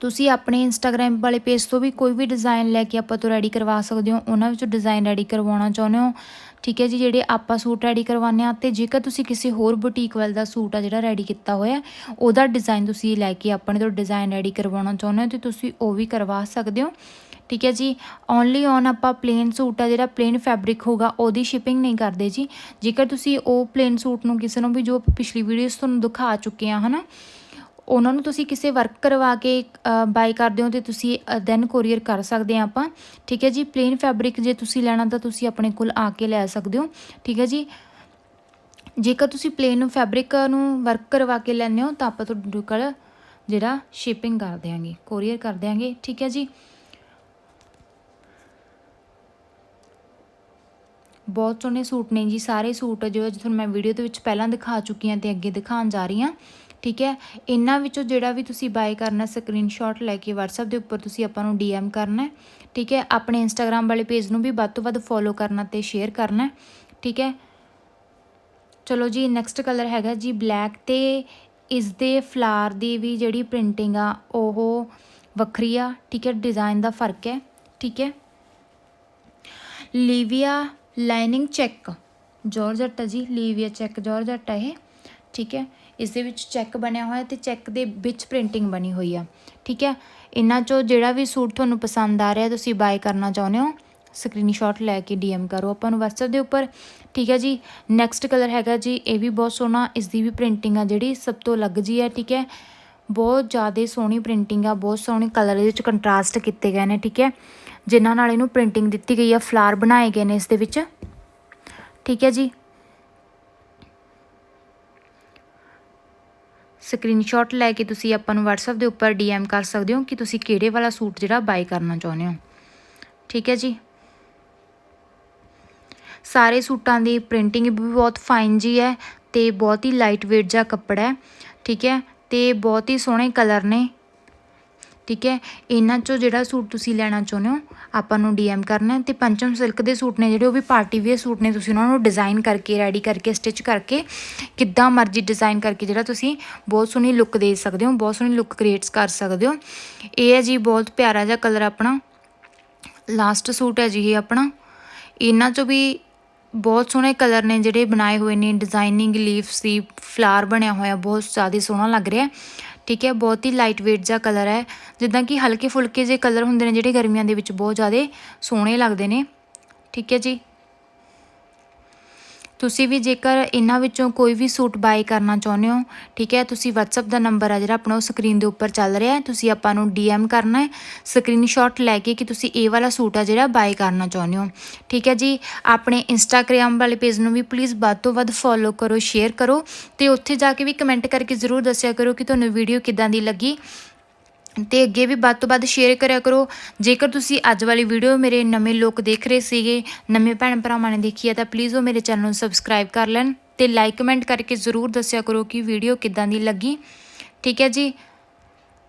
ਤੁਸੀਂ ਆਪਣੇ ਇੰਸਟਾਗ੍ਰam ਵਾਲੇ ਪੇਜ ਤੋਂ ਵੀ ਕੋਈ ਵੀ ਡਿਜ਼ਾਈਨ ਲੈ ਕੇ ਆਪਾਂ ਤੋਂ ਰੈਡੀ ਕਰਵਾ ਸਕਦੇ ਹੋ, ਉਹਨਾਂ ਵਿੱਚੋਂ ਡਿਜ਼ਾਈਨ ਰੈਡੀ ਕਰਵਾਉਣਾ ਚਾਹੁੰਦੇ ਹੋ। ਠੀਕ ਹੈ ਜੀ, ਜਿਹੜੇ ਆਪਾਂ ਸੂਟ ਰੈਡੀ ਕਰਵਾਉਂਦੇ ਆ ਤੇ ਜੇਕਰ ਤੁਸੀਂ ਕਿਸੇ ਹੋਰ ਬੁਟੀਕ ਵਾਲ ਦਾ ਸੂਟ ਆ ਜਿਹੜਾ ਰੈਡੀ ਕੀਤਾ ਹੋਇਆ, ਉਹਦਾ ਡਿਜ਼ਾਈਨ ਤੁਸੀਂ ਲੈ ਕੇ ਆਪਣੇ ਤੋਂ ਡਿਜ਼ਾਈਨ ਰੈਡੀ ਕਰਵਾਉਣਾ ਚਾਹੁੰਦੇ ਹੋ ਤੇ ਤੁਸੀਂ ਉਹ ਵੀ ਕਰਵਾ ਸਕਦੇ ਹੋ। ਠੀਕ ਹੈ ਜੀ ਓਨਲੀ ਔਨ ਆਪਾਂ ਪਲੇਨ ਸੂਟ ਆ ਜਿਹੜਾ ਪਲੇਨ ਫੈਬਰਿਕ ਹੋਗਾ ਉਹਦੀ ਸ਼ਿਪਿੰਗ ਨਹੀਂ ਕਰਦੇ ਜੀ। ਜੇਕਰ ਤੁਸੀਂ ਉਹ ਪਲੇਨ ਸੂਟ ਨੂੰ ਕਿਸੇ ਨੂੰ ਵੀ ਜੋ ਪਿਛਲੀ ਵੀਡੀਓਜ਼ ਤੁਹਾਨੂੰ ਦਿਖਾ ਚੁੱਕੇ ਆ ਹਨਾ ਉਹਨਾਂ ਨੂੰ ਤੁਸੀਂ ਕਿਸੇ ਵਰਕ ਕਰਵਾ ਕੇ ਬਾਈ ਕਰਦੇ ਹੋ ਤੇ ਤੁਸੀਂ ਦੈਨ ਕੋਰੀਅਰ ਕਰ ਸਕਦੇ ਆ ਆਪਾਂ। ਠੀਕ ਹੈ ਜੀ? ਪਲੇਨ ਫੈਬਰਿਕ ਜੇ ਤੁਸੀਂ ਲੈਣਾ ਤਾਂ ਤੁਸੀਂ ਆਪਣੇ ਕੋਲ ਆ ਕੇ ਲੈ ਸਕਦੇ ਹੋ। ਠੀਕ ਹੈ ਜੀ? ਜੇਕਰ ਤੁਸੀਂ ਪਲੇਨ ਫੈਬਰਿਕ ਨੂੰ ਵਰਕ ਕਰਵਾ ਕੇ ਲੈਣੇ ਹੋ, ਤਾਂ ਆਪਾਂ ਤੁਹਾਡੇ ਕੋਲ ਜਿਹੜਾ ਸ਼ਿਪਿੰਗ ਕਰ ਦਿਆਂਗੇ ਕੋਰੀਅਰ ਕਰ ਦਿਆਂਗੇ। ਠੀਕ ਹੈ ਜੀ? ਬਹੁਤ ਸੋਹਣੇ ਸੂਟ ਨੇ ਜੀ, ਸਾਰੇ ਸੂਟ ਜੋ ਅੱਜ ਤੁਹਾਨੂੰ ਮੈਂ ਵੀਡੀਓ ਦੇ ਵਿੱਚ ਪਹਿਲਾਂ ਦਿਖਾ ਚੁੱਕੀ ਹਾਂ ਤੇ ਅੱਗੇ ਦਿਖਾਉਣ ਜਾ ਰਹੀ ਹਾਂ। ਠੀਕ ਹੈ? ਇਹਨਾਂ ਵਿੱਚੋਂ ਜਿਹੜਾ ਵੀ ਤੁਸੀਂ ਬਾਏ ਕਰਨਾ ਸਕਰੀਨਸ਼ਾਟ ਲੈ ਕੇ WhatsApp ਦੇ ਉੱਪਰ ਤੁਸੀਂ ਆਪਾਂ ਨੂੰ DM ਕਰਨਾ ਹੈ, ਠੀਕ ਹੈ? ਆਪਣੇ Instagram ਵਾਲੇ ਪੇਜ ਨੂੰ ਵੀ ਵੱਧ ਤੋਂ ਵੱਧ ਫੋਲੋ ਕਰਨਾ ਤੇ ਸ਼ੇਅਰ ਕਰਨਾ ਠੀਕ ਹੈ? ਚਲੋ ਜੀ ਨੈਕਸਟ ਕਲਰ ਹੈਗਾ ਜੀ ਬਲੈਕ ਤੇ ਇਸ ਦੇ ਫਲਾਰ ਦੀ ਵੀ ਜਿਹੜੀ ਪ੍ਰਿੰਟਿੰਗ ਆ, ਉਹ ਵੱਖਰੀ ਆ, ਠੀਕ ਹੈ? ਡਿਜ਼ਾਈਨ ਦਾ ਫ਼ਰਕ ਹੈ, ਠੀਕ ਹੈ? ਲੀਵੀਆ ਲਾਈਨਿੰਗ ਚੈੱਕ ਜਾਰਜਟ ਆ ਜੀ ਲੀਵੀਆ ਚੈੱਕ ਜਾਰਜਟ ਆ ਇਹ, ਠੀਕ ਹੈ? ਇਸ ਦੇ ਵਿੱਚ ਚੈੱਕ ਬਣਿਆ ਹੋਇਆ ਤੇ ਚੈੱਕ ਦੇ ਵਿੱਚ ਪ੍ਰਿੰਟਿੰਗ ਬਣੀ ਹੋਈ ਆ। ਠੀਕ ਹੈ? ਇਹਨਾਂ ਚੋਂ ਜਿਹੜਾ ਵੀ ਸੂਟ ਤੁਹਾਨੂੰ ਪਸੰਦ ਆ ਰਿਹਾ, ਤੁਸੀਂ ਬਾਏ ਕਰਨਾ ਚਾਹੁੰਦੇ ਹੋ ਸਕਰੀਨਸ਼ਾਟ ਲੈ ਕੇ DM ਕਰੋ ਆਪਾਂ ਨੂੰ WhatsApp ਦੇ ਉੱਪਰ। ਠੀਕ ਹੈ ਜੀ? ਨੈਕਸਟ ਕਲਰ ਹੈਗਾ ਜੀ, ਇਹ ਵੀ ਬਹੁਤ ਸੋਹਣਾ, ਇਸ ਦੀ ਵੀ ਪ੍ਰਿੰਟਿੰਗ ਆ ਜਿਹੜੀ ਸਭ ਤੋਂ ਅਲੱਗ ਜੀ ਹੈ, ਠੀਕ ਹੈ? ਬਹੁਤ ਜ਼ਿਆਦਾ ਸੋਹਣੀ ਪ੍ਰਿੰਟਿੰਗ ਆ, ਬਹੁਤ ਸੋਹਣੇ ਕਲਰ ਦੇ ਵਿੱਚ ਕੰਟਰਾਸਟ ਕੀਤੇ ਗਏ ਨੇ, ਠੀਕ ਹੈ? ਜਿਨ੍ਹਾਂ ਨਾਲ ਇਹਨੂੰ ਪ੍ਰਿੰਟਿੰਗ ਦਿੱਤੀ ਗਈ ਆ ਫਲਾਰ ਬਣਾਏ ਗਏ ਨੇ ਇਸ ਦੇ ਵਿੱਚ। ਠੀਕ ਹੈ ਜੀ? ਸਕਰੀਨਸ਼ਾਟ ਲੈ ਕੇ ਤੁਸੀਂ ਆਪਾਂ ਨੂੰ WhatsApp ਦੇ ਉੱਪਰ DM ਕਰ ਸਕਦੇ ਹੋ ਕਿ ਤੁਸੀਂ ਕਿਹੜੇ ਵਾਲਾ ਸੂਟ ਜਿਹੜਾ ਬਾਈ ਕਰਨਾ ਚਾਹੁੰਦੇ ਹੋ। ਠੀਕ ਹੈ ਜੀ? ਸਾਰੇ ਸੂਟਾਂ ਦੀ ਪ੍ਰਿੰਟਿੰਗ ਵੀ ਬਹੁਤ ਫਾਈਨ ਜੀ ਹੈ ਤੇ ਬਹੁਤ ਹੀ ਲਾਈਟ weight ਜਿਹਾ ਕੱਪੜਾ ਹੈ। ਠੀਕ ਹੈ? ਤੇ ਬਹੁਤ ਹੀ ਸੋਹਣੇ ਕਲਰ ਨੇ। ਠੀਕ ਹੈ? ਇਹਨਾਂ ਚੋਂ ਜਿਹੜਾ ਸੂਟ ਤੁਸੀਂ ਲੈਣਾ ਚਾਹੁੰਦੇ ਹੋ ਆਪਾਂ ਨੂੰ ਡੀਐਮ ਕਰਨਾ ਹੈ ਤੇ ਪੰਚਮ ਸਿਲਕ ਦੇ ਸੂਟ ਨੇ ਜਿਹੜੇ, ਉਹ ਵੀ ਪਾਰਟੀ ਵੇਅਰ ਸੂਟ ਨੇ ਤੁਸੀਂ ਉਹਨਾਂ ਨੂੰ ਡਿਜ਼ਾਈਨ ਕਰਕੇ ਰੈਡੀ ਕਰਕੇ ਸਟਿਚ ਕਰਕੇ, ਕਿੱਦਾਂ ਮਰਜ਼ੀ ਡਿਜ਼ਾਈਨ ਕਰਕੇ ਜਿਹੜਾ ਤੁਸੀਂ ਬਹੁਤ ਸੋਹਣੀ ਲੁੱਕ ਦੇ ਸਕਦੇ ਹੋ, ਬਹੁਤ ਸੋਹਣੀ ਲੁੱਕ ਕ੍ਰੀਏਟਸ ਕਰ ਸਕਦੇ ਹੋ। ਇਹ ਹੈ ਜੀ ਬਹੁਤ ਪਿਆਰਾ ਜਿਹਾ ਕਲਰ ਆਪਣਾ। ਲਾਸਟ ਸੂਟ ਹੈ ਜੀ ਇਹ ਆਪਣਾ। ਇਹਨਾਂ ਚੋਂ ਵੀ ਬਹੁਤ ਸੋਹਣੇ ਕਲਰ ਨੇ ਜਿਹੜੇ ਬਣਾਏ ਹੋਏ ਨੇ ਡਿਜ਼ਾਈਨਿੰਗ ਲੀਫਸ ਦੀ ਫਲਾਰ ਬਣਿਆ ਹੋਇਆ, ਬਹੁਤ ਜ਼ਿਆਦਾ ਸੋਹਣਾ ਲੱਗ ਰਿਹਾ। ਠੀਕ ਹੈ, ਬਹੁਤ ਹੀ ਲਾਈਟ weight ਜਿਹਾ ਕਲਰ ਹੈ। ਜਿੱਦਾਂ ਕਿ ਹਲਕੇ ਫੁਲਕੇ ਜਿਹੇ ਕਲਰ ਹੁੰਦੇ ਨੇ, ਜਿਹੜੇ ਗਰਮੀਆਂ ਦੇ ਵਿੱਚ ਬਹੁਤ ਜ਼ਿਆਦਾ ਸੋਹਣੇ ਲੱਗਦੇ ਨੇ। ਠੀਕ ਹੈ ਜੀ। ਤੁਸੀਂ ਵੀ ਜੇਕਰ ਇਹਨਾਂ ਵਿੱਚੋਂ ਕੋਈ ਵੀ ਸੂਟ ਬਾਏ ਕਰਨਾ ਚਾਹੁੰਦੇ ਹੋ, ਠੀਕ ਹੈ, ਤੁਸੀਂ WhatsApp ਦਾ ਨੰਬਰ ਆ ਜਿਹੜਾ ਆਪਣਾ ਉਹ ਸਕਰੀਨ ਦੇ ਉੱਪਰ ਚੱਲ ਰਿਹਾ ਹੈ, ਤੁਸੀਂ ਆਪਾਂ ਨੂੰ DM ਕਰਨਾ ਹੈ ਸਕਰੀਨਸ਼ਾਟ ਲੈ ਕੇ ਕਿ ਤੁਸੀਂ ਇਹ ਵਾਲਾ ਸੂਟ ਆ ਜਿਹੜਾ ਬਾਏ ਕਰਨਾ ਚਾਹੁੰਦੇ ਹੋ, ਠੀਕ ਹੈ ਜੀ, ਆਪਣੇ ਇੰਸਟਾਗ੍ਰam ਵਾਲੇ ਪੇਜ ਨੂੰ ਵੀ ਪਲੀਜ਼ ਵੱਧ ਤੋਂ ਵੱਧ ਫੋਲੋ ਕਰੋ ਸ਼ੇਅਰ ਕਰੋ ਤੇ ਉੱਥੇ ਜਾ ਕੇ ਵੀ ਕਮੈਂਟ ਕਰਕੇ ਜ਼ਰੂਰ ਦੱਸਿਆ ਕਰੋ ਕਿ ਤੁਹਾਨੂੰ ਵੀਡੀਓ ਕਿਦਾਂ ਦੀ ਲੱਗੀ ਤੇ ਅੱਗੇ ਵੀ ਵੱਧ ਤੋਂ ਵੱਧ ਸ਼ੇਅਰ ਕਰਿਆ ਕਰੋ। ਜੇਕਰ ਤੁਸੀਂ ਅੱਜ ਵਾਲੀ ਵੀਡੀਓ ਮੇਰੇ ਨਵੇਂ ਲੋਕ ਦੇਖ ਰਹੇ ਸੀਗੇ, ਨਵੇਂ ਭੈਣ ਭਰਾਵਾਂ ਨੇ ਦੇਖੀ ਹੈ ਤਾਂ ਪਲੀਜ਼ ਉਹ ਮੇਰੇ ਚੈਨਲ ਨੂੰ ਸਬਸਕ੍ਰਾਈਬ ਕਰ ਲੈਣ ਤੇ ਲਾਈਕ ਕਮੈਂਟ ਕਰਕੇ ਜ਼ਰੂਰ ਦੱਸਿਆ ਕਰੋ ਕਿ ਵੀਡੀਓ ਕਿੱਦਾਂ ਦੀ ਲੱਗੀ। ਠੀਕ ਹੈ ਜੀ?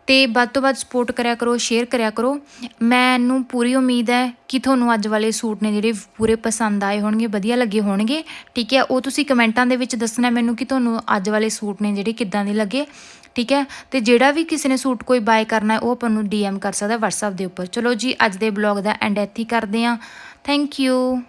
ਤੇ ਵੱਧ ਤੋਂ ਵੱਧ ਸਪੋਰਟ ਕਰਿਆ ਕਰੋ ਸ਼ੇਅਰ ਕਰਿਆ ਕਰੋ। ਮੈਨੂੰ ਪੂਰੀ ਉਮੀਦ ਹੈ ਕਿ ਤੁਹਾਨੂੰ ਅੱਜ ਵਾਲੇ ਸੂਟ ਨੇ ਜਿਹੜੇ ਪੂਰੇ ਪਸੰਦ ਆਏ ਹੋਣਗੇ, ਵਧੀਆ ਲੱਗੇ ਹੋਣਗੇ। ਠੀਕ ਹੈ, ਉਹ ਤੁਸੀਂ ਕਮੈਂਟਾਂ ਦੇ ਵਿੱਚ ਦੱਸਣਾ ਮੈਨੂੰ ਕਿ ਤੁਹਾਨੂੰ ਅੱਜ ਵਾਲੇ ਸੂਟ ਨੇ ਜਿਹੜੇ ਕਿੱਦਾਂ ਦੇ ਲੱਗੇ। ਠੀਕ ਹੈ? ਤੇ ਜਿਹੜਾ ਵੀ ਕਿਸੇ ਨੇ ਸੂਟ ਕੋਈ ਬਾਏ ਕਰਨਾ ਹੈ, ਉਹ ਆਪਾਂ ਨੂੰ ਡੀਐਮ ਕਰ ਸਕਦਾ WhatsApp ਦੇ ਉੱਪਰ। ਚਲੋ ਜੀ, ਅੱਜ ਦੇ ਬਲੌਗ ਦਾ ਐਂਡ ਇੱਥੇ ਹੀ ਕਰਦੇ ਹਾਂ। Thank you